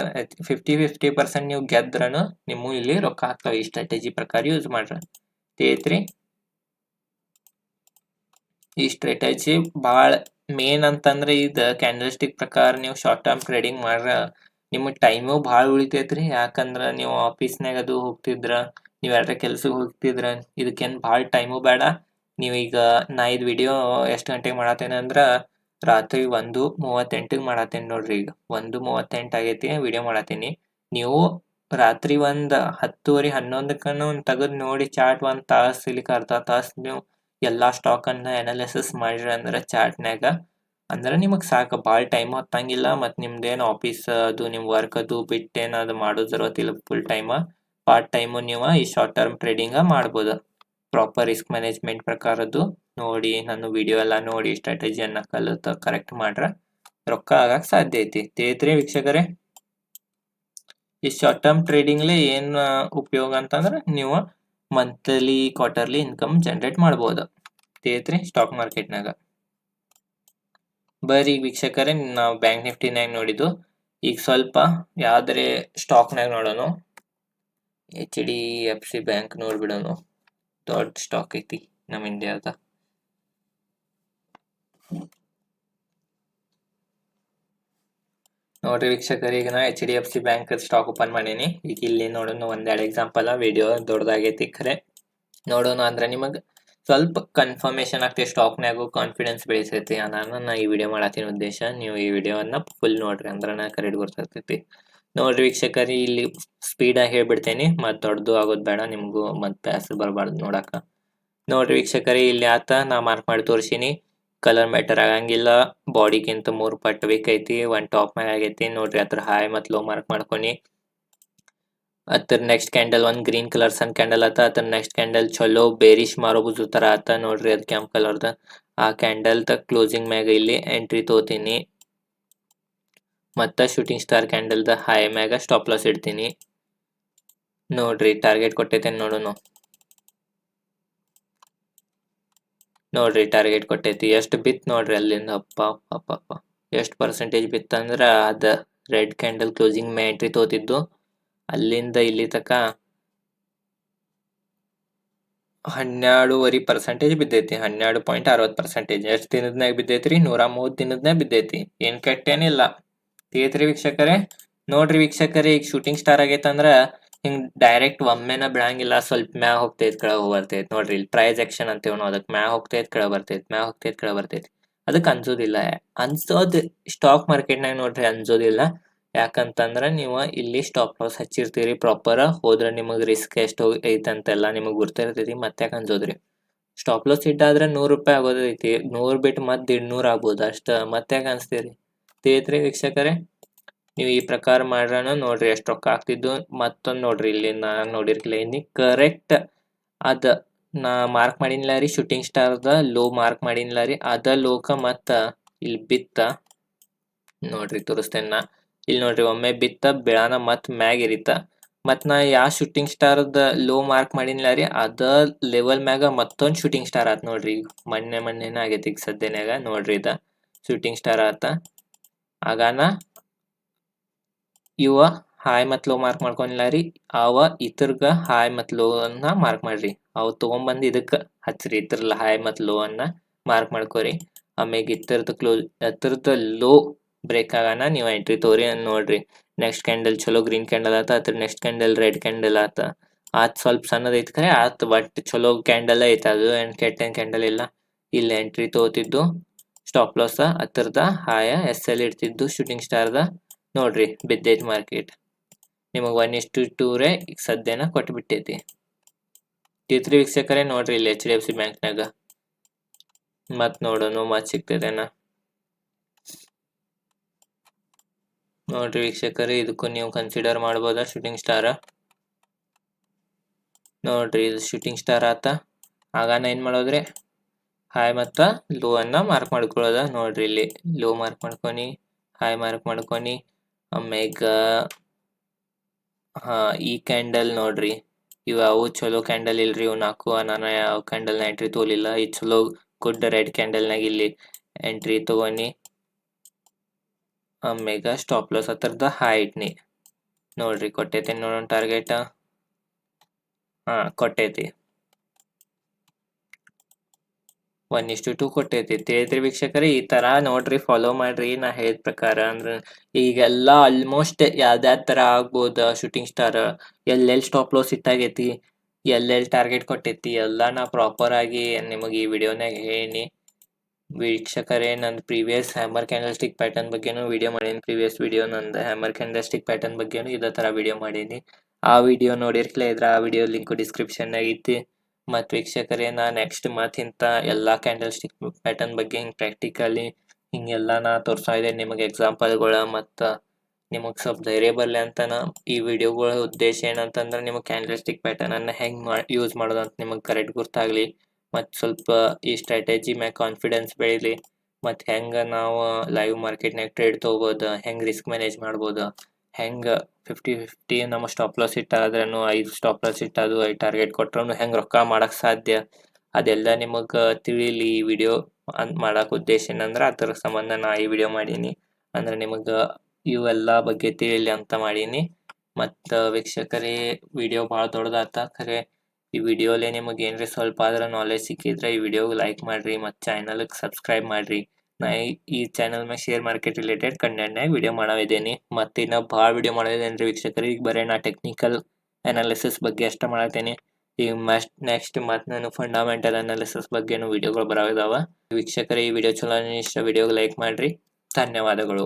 ಫಿಫ್ಟಿ ಫಿಫ್ಟಿ ಪರ್ಸೆಂಟ್ ನೀವು ಗೆದ್ರನು ನಿಮ್ಮ ಇಲ್ಲಿ ರೊಕ್ಕ ಹಾಕ್ತಾವ. ಈ ಸ್ಟ್ರಾಟಜಿ ಪ್ರಕಾರ ಯೂಸ್ ಮಾಡ್ರ. ತೇತ್ರಿ. ಈ ಸ್ಟ್ರಾಟಜಿ ಭಾಳ ಮೇನ್ ಅಂತಂದ್ರೆ ಇದು ಕ್ಯಾಂಡಲ್ಸ್ಟಿಕ್ ಪ್ರಕಾರ ನೀವು ಶಾರ್ಟ್ ಟರ್ಮ್ ಟ್ರೇಡಿಂಗ್ ಮಾಡ್ರ ನಿಮ್ಮ ಟೈಮು ಭಾಳ ಉಳಿತೈತ್ರಿ. ಯಾಕಂದ್ರ ನೀವು ಆಫೀಸ್ನಾಗ ಅದು ಹೋಗ್ತಿದ್ರ, ನೀವು ಯಾರ ಕೆಲ್ಸಕ್ಕೆ ಹೋಗ್ತಿದ್ರ, ಇದಕ್ಕೇನ್ ಭಾಳ ಟೈಮು ಬೇಡ. ನೀವೀಗ ನಾ ಇದು ವಿಡಿಯೋ ಎಷ್ಟು ಗಂಟೆಗೆ ಮಾಡತ್ತೇನೆ ಅಂದ್ರ ರಾತ್ರಿ ಒಂದು ಮೂವತ್ತೆಂಟಿಗೆ ಮಾಡತ್ತೇನೆ ನೋಡ್ರಿ ಈಗ. ಒಂದು ಮೂವತ್ತೆಂಟು ಆಗೈತಿ ವಿಡಿಯೋ ಮಾಡತ್ತೀನಿ. ನೀವು ರಾತ್ರಿ ಒಂದು ಹತ್ತುವರೆ ಹನ್ನೊಂದಕ್ಕನ ತೆಗೆದು ನೋಡಿ ಚಾರ್ಟ್ ಒಂದು ತಾಸು ಇಲ್ಲಿಕ ಅರ್ಧ ತಾಸು ನೀವು ಎಲ್ಲಾ ಸ್ಟಾಕನ್ನು ಅನಾಲಿಸಿಸ್ ಮಾಡಿರಿ ಅಂದ್ರೆ ಚಾರ್ಟ್ನಾಗ ಅಂದ್ರೆ ನಿಮಗೆ ಸಾಕ ಭಾಳ ಟೈಮ್ ಹೊತ್ತಂಗಿಲ್ಲ ಮತ್ತು ನಿಮ್ದೇನು ಆಫೀಸ್ ಅದು ನಿಮ್ಮ ವರ್ಕ್ ಅದು ಬಿಟ್ಟೇನು ಅದು ಮಾಡೋ ಜರೂರತ್ ಇಲ್ಲ ಫುಲ್ ಟೈಮ್ ಪಾರ್ಟ್ ಟೈಮು ನೀವು ಈ ಶಾರ್ಟ್ ಟರ್ಮ್ ಟ್ರೇಡಿಂಗ್ ಮಾಡ್ಬೋದು. ಪ್ರಾಪರ್ ರಿಸ್ಕ್ ಮ್ಯಾನೇಜ್ಮೆಂಟ್ ಪ್ರಕಾರದ್ದು ನೋಡಿ, ನಾನು ವಿಡಿಯೋ ಎಲ್ಲ ನೋಡಿ ಸ್ಟ್ರಾಟಜಿಯನ್ನ ಕಲಿತ ಕರೆಕ್ಟ್ ಮಾಡ್ರ ರೊಕ್ಕ ಆಗಕ್ ಸಾಧ್ಯ ಐತಿ. ತಿಳಿತ್ರಿ ವೀಕ್ಷಕರೇ, ಈ ಶಾರ್ಟ್ ಟರ್ಮ್ ಟ್ರೇಡಿಂಗ್ಲಿ ಏನ್ ಉಪಯೋಗ ಅಂತಂದ್ರೆ ನೀವು ಮಂತ್ಲಿ ಕ್ವಾರ್ಟರ್ಲಿ ಇನ್ಕಮ್ ಜನರೇಟ್ ಮಾಡ್ಬೋದು. ತಿಳಿತ್ರಿ ಸ್ಟಾಕ್ ಮಾರ್ಕೆಟ್ನಾಗ ಬರ್ರಿ ವೀಕ್ಷಕರೇ, ನಾವು ಬ್ಯಾಂಕ್ ನಿಫ್ಟಿನಾಗ ನೋಡಿದ್ದು, ಈಗ ಸ್ವಲ್ಪ ಯಾವ್ದರೆ ಸ್ಟಾಕ್ನಾಗ ನೋಡೋಣ H D F C bank ನೋಡ್ಬಿಡೋಣ ದೊಡ್ಡ ಸ್ಟಾಕ್ ಐತಿ ನಮ್ಮ ಇಂಡಿಯಾದ ನೋಡ್ರಿ ವೀಕ್ಷಕರು, ಈಗ ನಾ H D F C bank stock open ಮಾಡೀನಿ. ಈಗ ಇಲ್ಲಿ ನೋಡೋಣ ಒಂದೆರಡು ಎಕ್ಸಾಂಪಲ್ ವಿಡಿಯೋ ದೊಡ್ಡದಾಗೈತಿ ಖರೆ ನೋಡೋಣ ಅಂದ್ರೆ ನಿಮಗೆ ಸ್ವಲ್ಪ ಕನ್ಫರ್ಮೇಶನ್ ಆಗ್ತೈತಿ ಸ್ಟಾಕ್ನಾಗು ಕಾನ್ಫಿಡೆನ್ಸ್ ಬೆಳೆಸೈತಿ ನಾನು ನಾ ಈ ವಿಡಿಯೋ ಮಾಡತ್ತೀನಿ ಉದ್ದೇಶ. ನೀವು ಈ ವಿಡಿಯೋವನ್ನ ಫುಲ್ ನೋಡ್ರಿ ಅಂದ್ರೆ ನಾ ಕರೆಕ್ಟ್ ಗೊತ್ತಾಗ್ತೈತಿ. ನೋಡ್ರಿ ವೀಕ್ಷಕರಿ, ಇಲ್ಲಿ ಸ್ಪೀಡಾಗಿ ಹೇಳ್ಬಿಡ್ತೇನೆ. ಮತ್ತು ದೊಡ್ಡದು ಆಗೋದು ಬೇಡ, ನಿಮಗೂ ಮತ್ತು ಪ್ಯಾಸಲ್ ಬರಬಾರ್ದು ನೋಡಕ ನೋಡ್ರಿ ವೀಕ್ಷಕರಿ, ಇಲ್ಲಿ ಆತ ನಾ ಮಾರ್ಕ್ ಮಾಡಿ ತೋರಿಸೀನಿ. ಕಲರ್ ಮ್ಯಾಟರ್ ಆಗಂಗಿಲ್ಲ ಬಾಡಿಗಿಂತ ಮೂರು ಪಟ್ಟು ಬೇಕೈತಿ ಒನ್ ಟಾಪ್ ಮ್ಯಾಗ ಆಗೈತಿ. ನೋಡ್ರಿ ಅದ್ರ ಹಾಯ್ ಮತ್ತು ಲೋ ಮಾರ್ಕ್ ಮಾಡ್ಕೊನಿ. ಅದ್ರ ನೆಕ್ಸ್ಟ್ ಕ್ಯಾಂಡಲ್ ಒಂದ್ ಗ್ರೀನ್ ಕಲರ್ ಸನ್ ಕ್ಯಾಂಡಲ್ ಆತ. ಅದ್ರ ನೆಕ್ಸ್ಟ್ ಕ್ಯಾಂಡಲ್ ಚಲೋ ಬೇರಿಶ್ ಮಾರೋಬುಜು ತರ ಆತ. ನೋಡ್ರಿ ಅದ್ ಕೆಂಪ್ ಕಲರ್ದ ಆ ಕ್ಯಾಂಡಲ್ ತ ಕ್ಲೋಸಿಂಗ್ ಮ್ಯಾಗ ಇಲ್ಲಿ ಎಂಟ್ರಿ ತಗೋತೀನಿ ಮತ್ತ ಶೂಟಿಂಗ್ ಸ್ಟಾರ್ ಕ್ಯಾಂಡಲ್ದ ಹೈ ಮ್ಯಾಗ ಸ್ಟಾಪ್ ಲಾಸ್ ಇಡ್ತೀನಿ. ನೋಡ್ರಿ ಟಾರ್ಗೆಟ್ ಕೊಟ್ಟೈತೆ ನೋಡೋಣ ನೋಡ್ರಿ ಟಾರ್ಗೆಟ್ ಕೊಟ್ಟೈತಿ. ಎಷ್ಟು ಬಿತ್ ನೋಡ್ರಿ ಅಲ್ಲಿಂದ. ಅಪ್ಪ ಅಪ್ಪ ಅಪ್ಪ ಎಷ್ಟು ಪರ್ಸೆಂಟೇಜ್ ಬಿತ್ತಂದ್ರೆ ಅದು ರೆಡ್ ಕ್ಯಾಂಡಲ್ ಕ್ಲೋಸಿಂಗ್ ಮೇ ಎಂಟ್ರಿ ತಗೋತಿದ್ದು ಅಲ್ಲಿಂದ ಇಲ್ಲಿ ತಕ ಹನ್ನೆರಡೂವರೆ ಪರ್ಸೆಂಟೇಜ್ ಬಿದ್ದೈತಿ. ಹನ್ನೆರಡು ಪಾಯಿಂಟ್ ಅರವತ್ತು ಪರ್ಸೆಂಟೇಜ್ ಎಷ್ಟು ದಿನದ್ನಾಗ ಬಿದ್ದೈತ್ರಿ? ನೂರ ಮೂವತ್ತು ದಿನದ್ನಾಗ ಬಿದ್ದೈತಿ. ಏನು ಕೆಟ್ಟೇನಿಲ್ಲ. ತಿಳಿತ್ರಿ ವೀಕ್ಷಕರೇ, ನೋಡ್ರಿ ವೀಕ್ಷಕರೇ, ಈಗ ಶೂಟಿಂಗ್ ಸ್ಟಾರ್ ಆಗೈತಂದ್ರ ಹಿಂಗ್ ಡೈರೆಕ್ಟ್ ಒಮ್ಮೆನ ಬಿಡಂಗಿಲ್ಲ, ಸ್ವಲ್ಪ ಮ್ಯಾಗ ಹೋಗ್ತೈತಿ ಕೆಳಗ್ ಬರ್ತೈತ್. ನೋಡ್ರಿ ಇಲ್ಲಿ ಪ್ರೈಸ್ ಆಕ್ಷನ್ ಅಂತೇವ್ ನಾವು ಅದಕ್ಕೆ ಮ್ಯಾಗ ಹೋಗ್ತೈತ್, ಕೆಳಗ್ ಬರ್ತೈತ್, ಮ್ಯಾಗ ಹೋಗ್ತೈತ್, ಕೆಳಗ್ ಬರ್ತೈತಿ. ಅದಕ್ಕೆ ಅನ್ಸೋದಿಲ್ಲ. ಅನ್ಸೋದ್ ಸ್ಟಾಕ್ ಮಾರ್ಕೆಟ್ನಾಗ ನೋಡ್ರಿ ಅನ್ಸೋದಿಲ್ಲ. ಯಾಕಂತಂದ್ರ ನೀವು ಇಲ್ಲಿ ಸ್ಟಾಪ್ ಲಾಸ್ ಹಚ್ಚಿರ್ತೀರಿ ಪ್ರಾಪರ್ ಹೋದ್ರ ನಿಮಗೆ ರಿಸ್ಕ್ ಎಷ್ಟು ಐತಂತೆಲ್ಲ ನಿಮಗ್ ಗುರ್ತಿರ್ತೈತಿ, ಮತ್ತೆ ಯಾಕೆ ಅನ್ಸೋದ್ರಿ? ಸ್ಟಾಪ್ ಲಾಸ್ ಇಟ್ಟಾದ್ರೆ ನೂರು ರೂಪಾಯಿ ಆಗೋದೈತಿ. ನೂರ್ ಬಿಟ್ಟು ಮತ್ತೆ ನೂರ್ ಆಗ್ಬೋದು ಅಷ್ಟ. ಮತ್ತೆ ಯಾಕೆ ಅನ್ಸ್ತೀರಿ? ತಿಳಿತ್ರಿ ವೀಕ್ಷಕರೇ? ನೀವು ಈ ಪ್ರಕಾರ ಮಾಡ್ರನ ನೋಡ್ರಿ ಎಷ್ಟು ರೊಕ್ಕ ಆಗ್ತಿದ್ದು ಮತ್ತೊಂದು ನೋಡ್ರಿ, ಇಲ್ಲಿ ನಾನು ನೋಡಿರ್ಲಿಲ್ಲ ಇಲ್ಲಿ ಕರೆಕ್ಟ್ ಅದ. ನಾ ಮಾರ್ಕ್ ಮಾಡಿನಿಲ್ಲ ರೀ ಶೂಟಿಂಗ್ ಸ್ಟಾರ್ದ ಲೋ ಮಾರ್ಕ್ ಮಾಡಿನಿಲ್ಲ ರೀ. ಅದ ಲೋಕ ಮತ್ತ ಇಲ್ಲಿ ಬಿತ್ತ. ನೋಡ್ರಿ, ತೋರಿಸ್ತೇನೆ ನಾ. ಇಲ್ಲಿ ನೋಡ್ರಿ, ಒಮ್ಮೆ ಬಿತ್ತ, ಬೆಳಾನ ಮತ್ ಮ್ಯಾಗ್ ಇರಿತ ಮತ್ ನಾ ಯಾವ ಶೂಟಿಂಗ್ ಸ್ಟಾರ್ದ ಲೋ ಮಾರ್ಕ್ ಮಾಡಿನಿಲ್ಲ ರೀ, ಅದ ಲೆವೆಲ್ ಮ್ಯಾಗ ಮತ್ತೊಂದು ಶೂಟಿಂಗ್ ಸ್ಟಾರ್ ಆತ್ ನೋಡ್ರಿ. ಈಗ ಮೊನ್ನೆ ಮೊನ್ನೆನ ಆಗೈತಿ ಈಗ ಸದ್ಯನ್ಯಾಗ, ನೋಡ್ರಿ ಇದ. ಶೂಟಿಂಗ್ ಸ್ಟಾರ್ ಆತ. ಆಗಾನ? ಇವ ಹಾಯ್ ಮತ್ ಲೋ ಮಾರ್ಕ್ ಮಾಡ್ಕೊಂಡಿಲ್ಲ ರೀ. ಅವ ಇತರ್ಗ ಹಾಯ್ ಮತ್ ಲೋ ಅನ್ನ ಮಾರ್ಕ್ ಮಾಡ್ರಿ. ಅವ ತಗೊಂಬಂದ್ ಇದಕ್ಕೆ ಹಚ್ರಿ ಇತರ್ಲ ಹಾಯ್ ಮತ್ ಲೋ ಅನ್ನ ಮಾರ್ಕ್ ಮಾಡ್ಕೋರಿ. ಆಮ್ಯಾಗ ಇತರ್ದ ಕ್ಲೋಸ್ ಹತ್ತಿರದ ಲೋ ಬ್ರೇಕ್ ಆಗಾನ ನೀವು ಎಂಟ್ರಿ ತೋರಿ ನೋಡ್ರಿ. ನೆಕ್ಸ್ಟ್ ಕ್ಯಾಂಡಲ್ ಚಲೋ ಗ್ರೀನ್ ಕ್ಯಾಂಡಲ್ ಆತ ಅದ್ರ ನೆಕ್ಸ್ಟ್ ಕ್ಯಾಂಡಲ್ ರೆಡ್ ಕ್ಯಾಂಡಲ್ ಆತ. ಆತ್ ಸ್ವಲ್ಪ ಸಣ್ಣದ ಐತಿ ಖರೆ ಆತ್ ಬಟ್ ಚಲೋ ಕ್ಯಾಂಡಲ್ ಐತ. ಅದು ಏನ್ ಕೆಟ್ಟ ಕ್ಯಾಂಡಲ್ ಇಲ್ಲ. ಇಲ್ಲಿ ಎಂಟ್ರಿ ತಗೋತಿದ್ದು ಸ್ಟಾಪ್ ಲಾಸ್ ಹತ್ತಿರದ ಹಾಯ ಎಸ್ ಎಲ್ ಇಡ್ತಿದ್ದು ಶೂಟಿಂಗ್ ಸ್ಟಾರ್ದ ನೋಡ್ರಿ, ಬಿದ್ದೈತಿ ಮಾರ್ಕೆಟ್ ನಿಮಗೆ ಒನ್ ಇಷ್ಟು ಟೂರೇ ಈಗ ಸದ್ಯನ ಕೊಟ್ಬಿಟ್ಟೈತಿ. ಟಿ ವೀಕ್ಷಕರೇ, ನೋಡ್ರಿ ಇಲ್ಲಿ ಎಚ್ ಡಿ ಎಫ್ ಸಿ ಬ್ಯಾಂಕ್ನಾಗ ಮತ್ ನೋಡೋಣ ಮತ್ ಸಿಗ್ತದೇನ. ನೋಡ್ರಿ ವೀಕ್ಷಕರೇ, ಇದಕ್ಕೂ ನೀವು ಕನ್ಸಿಡರ್ ಮಾಡ್ಬೋದಾ ಶೂಟಿಂಗ್ ಸ್ಟಾರ ನೋಡ್ರಿ, ಇದು ಶೂಟಿಂಗ್ ಸ್ಟಾರ್ ಆತ. ಆಗಾನ ಏನ್ ಮಾಡೋದ್ರಿ? ಹಾಯ್ ಮತ್ತು ಲೋ ಅನ್ನ ಮಾರ್ಕ್ ಮಾಡ್ಕೊಳ್ಳೋದ ನೋಡ್ರಿ ಇಲ್ಲಿ. ಲೋ ಮಾರ್ಕ್ ಮಾಡ್ಕೊನಿ ಹಾಯ್ ಮಾರ್ಕ್ ಮಾಡ್ಕೊನಿ. ಆಮ್ಯಾಗ ಹಾಂ, ಈ ಕ್ಯಾಂಡಲ್ ನೋಡ್ರಿ. ಇವ ಅವು ಚಲೋ ಕ್ಯಾಂಡಲ್ ಇಲ್ರಿ, ಇವ್ ನಾಲ್ಕು ನಾನು ಯಾವ ಕ್ಯಾಂಡಲ್ನ ಎಂಟ್ರಿ ತೋಲಿಲ್ಲ. ಈ ಚಲೋ ಗುಡ್ ರೆಡ್ ಕ್ಯಾಂಡಲ್ ನಾಗ ಇಲ್ಲಿ ಎಂಟ್ರಿ ತಗೋನಿ. ಆಮ್ಯಾಗ ಸ್ಟಾಪ್ ಲಾಸ್ ಹತ್ರದ ಹೈ ಇಟ್ನಿ ನೋಡ್ರಿ ಕೊಟ್ಟೈತೆ ನೋಡೋಣ ಟಾರ್ಗೆಟ್ ಹಾಂ, ಕೊಟ್ಟೈತಿ. ಒನ್ ಇಷ್ಟು ಟು ಕೊಟ್ಟೈತಿ ತಿಳಿದ್ರಿ ವೀಕ್ಷಕರೇ, ಈ ತರ ನೋಡ್ರಿ ಫಾಲೋ ಮಾಡ್ರಿ ನಾ ಹೇಳಿದ ಪ್ರಕಾರ. ಅಂದ್ರ ಈಗೆಲ್ಲ ಆಲ್ಮೋಸ್ಟ್ ಯಾವ್ದ್ಯಾವ್ ತರ ಆಗ್ಬೋದ ಶೂಟಿಂಗ್ ಸ್ಟಾರ್ ಎಲ್ಲೆಲ್ಲಿ ಸ್ಟಾಪ್ ಲಾಸ್ ಇಟ್ಟಾಗೈತಿ ಎಲ್ಲೆಲ್ಲಿ ಟಾರ್ಗೆಟ್ ಕೊಟ್ಟೈತಿ ಎಲ್ಲ ನಾ ಪ್ರಾಪರ್ ಆಗಿ ನಿಮಗೆ ಈ ವಿಡಿಯೋನಾಗ ಹೇಳಿನಿ. ವೀಕ್ಷಕರೇ, ನಂದು previous hammer candlestick pattern ಬಗ್ಗೆನೂ ವಿಡಿಯೋ ಮಾಡೀನಿ. ಪ್ರೀವಿಯಸ್ ವಿಡಿಯೋ ನಂದು ಹ್ಯಾಮರ್ ಕ್ಯಾಂಡಲ್ ಸ್ಟಿಕ್ ಪ್ಯಾಟರ್ನ್ ಬಗ್ಗೆನೂ ಇದೇ ತರ ವಿಡಿಯೋ ಮಾಡೀನಿ. ಆ ವಿಡಿಯೋ ನೋಡಿರ್ಕಲೇ ಇದ್ರೆ, ಆ ವಿಡಿಯೋ ಲಿಂಕ್ ಡಿಸ್ಕ್ರಿಪ್ಷನ್ ಐತಿ ಮತ್ ವೀಕ್ಷಕರೇ ನಾ ನೆಕ್ಸ್ಟ್ ಮತ್ ಇಂಥ ಎಲ್ಲಾ ಕ್ಯಾಂಡಲ್ ಸ್ಟಿಕ್ ಪ್ಯಾಟರ್ನ್ ಬಗ್ಗೆ ಹಿಂಗ್ ಪ್ರಾಕ್ಟಿಕಲಿ ಹಿಂಗೆಲ್ಲ ನಾ ತೋರ್ಸಾ ಇದೆ ನಿಮಗೆ ಎಕ್ಸಾಂಪಲ್ಗಳ ಮತ್ತು ನಿಮಗ್ ಸ್ವಲ್ಪ ಧೈರ್ಯ ಬರ್ಲಿ ನಾ ಈ ವಿಡಿಯೋಗಳ ಉದ್ದೇಶ ಏನಂತಂದ್ರೆ ನಿಮಗೆ ಕ್ಯಾಂಡಲ್ ಸ್ಟಿಕ್ ಪ್ಯಾಟರ್ನ್ ಅನ್ನ ಹೆಂಗ್ ಯೂಸ್ ಮಾಡೋದು ಅಂತ ನಿಮಗ್ ಕರೆಕ್ಟ್ ಗೊತ್ತಾಗ್ಲಿ. ಮತ್ ಸ್ವಲ್ಪ ಈ ಸ್ಟ್ರಾಟಜಿ ಮ್ಯಾಗ ಕಾನ್ಫಿಡೆನ್ಸ್ ಬೆಳಿಲಿ. ಮತ್ ಹೆಂಗ ನಾವು ಲೈವ್ ಮಾರ್ಕೆಟ್ನಾಗ ಟ್ರೇಡ್ ತಗೋಬಹುದು ಹೆಂಗ್ ರಿಸ್ಕ್ ಮ್ಯಾನೇಜ್ ಮಾಡ್ಬೋದು. ಹೆಂಗ ಫಿಫ್ಟಿ ಫಿಫ್ಟಿ ನಮ್ಮ ಸ್ಟಾಪ್ ಲಾಸ್ ಇಟ್ಟಾದ್ರೂ ಐದು ಸ್ಟಾಪ್ ಲಾಸ್ ಇಟ್ಟದು ಐದು ಟಾರ್ಗೆಟ್ ಕೊಟ್ರು ಹೆಂಗ್ ರೊಕ್ಕ ಮಾಡಕ್ ಸಾಧ್ಯ? ಅದೆಲ್ಲ ನಿಮಗ ತಿಳಿಲಿ ಈ ವಿಡಿಯೋ ಅಂತ ಮಾಡಕ್ ಉದ್ದೇಶ ಏನಂದ್ರ ಅದ್ರ ಸಂಬಂಧ ನಾ ಈ ವಿಡಿಯೋ ಮಾಡೀನಿ. ಅಂದ್ರೆ ನಿಮಗ ಇವೆಲ್ಲ ಬಗ್ಗೆ ತಿಳಿಲಿ ಅಂತ ಮಾಡೀನಿ. ಮತ್ತ ವೀಕ್ಷಕರೇ ವಿಡಿಯೋ ಭಾಳ ದೊಡ್ಡದಾತ. ಖರೆ, ಈ ವಿಡಿಯೋಲೆ ನಿಮಗೆ ಏನ್ರಿ ಸ್ವಲ್ಪ ಆದ್ರೆ ನಾಲೆಜ್ ಸಿಕ್ಕಿದ್ರೆ ಈ ವಿಡಿಯೋಗೆ ಲೈಕ್ ಮಾಡ್ರಿ ಮತ್ತು ಚಾನಲ್ಗೆ ಸಬ್ಸ್ಕ್ರೈಬ್ ಮಾಡ್ರಿ. ನಾ ಈ- ಈ ಚಾನಲ್ ಮ್ಯಾಗ ಶೇರ್ ಮಾರ್ಕೆಟ್ ರಿಲೇಟೆಡ್ ಕಂಟೆಂಟ್ನಾಗ ವಿಡಿಯೋ ಮಾಡವಿದ್ದೀನಿ ಮತ್ತೆ ಇನ್ನ ಭಾಳ ವಿಡಿಯೋ ಮಾಡೋದೇನ್ರಿ ವೀಕ್ಷಕರು ಈಗ ಬರೀ ನಾ ಟೆಕ್ನಿಕಲ್ ಅನಾಲಿಸಿಸ್ ಬಗ್ಗೆ ಅಷ್ಟ ಮಾಡತ್ತೇನೆ. ಈಗ ಮಸ್ಟ್ ನೆಕ್ಸ್ಟ್ ಮತ್ತೆ ನಾನು ಫಂಡಮೆಂಟಲ್ ಅನಾಲಿಸಿಸ್ ಬಗ್ಗೆನೂ ವಿಡಿಯೋಗಳು ಬರೋದಾವ ವೀಕ್ಷಕರೇ ಈ ವಿಡಿಯೋ ಚಲೋ ಇಷ್ಟ ವಿಡಿಯೋಗೆ ಲೈಕ್ ಮಾಡ್ರಿ. ಧನ್ಯವಾದಗಳು.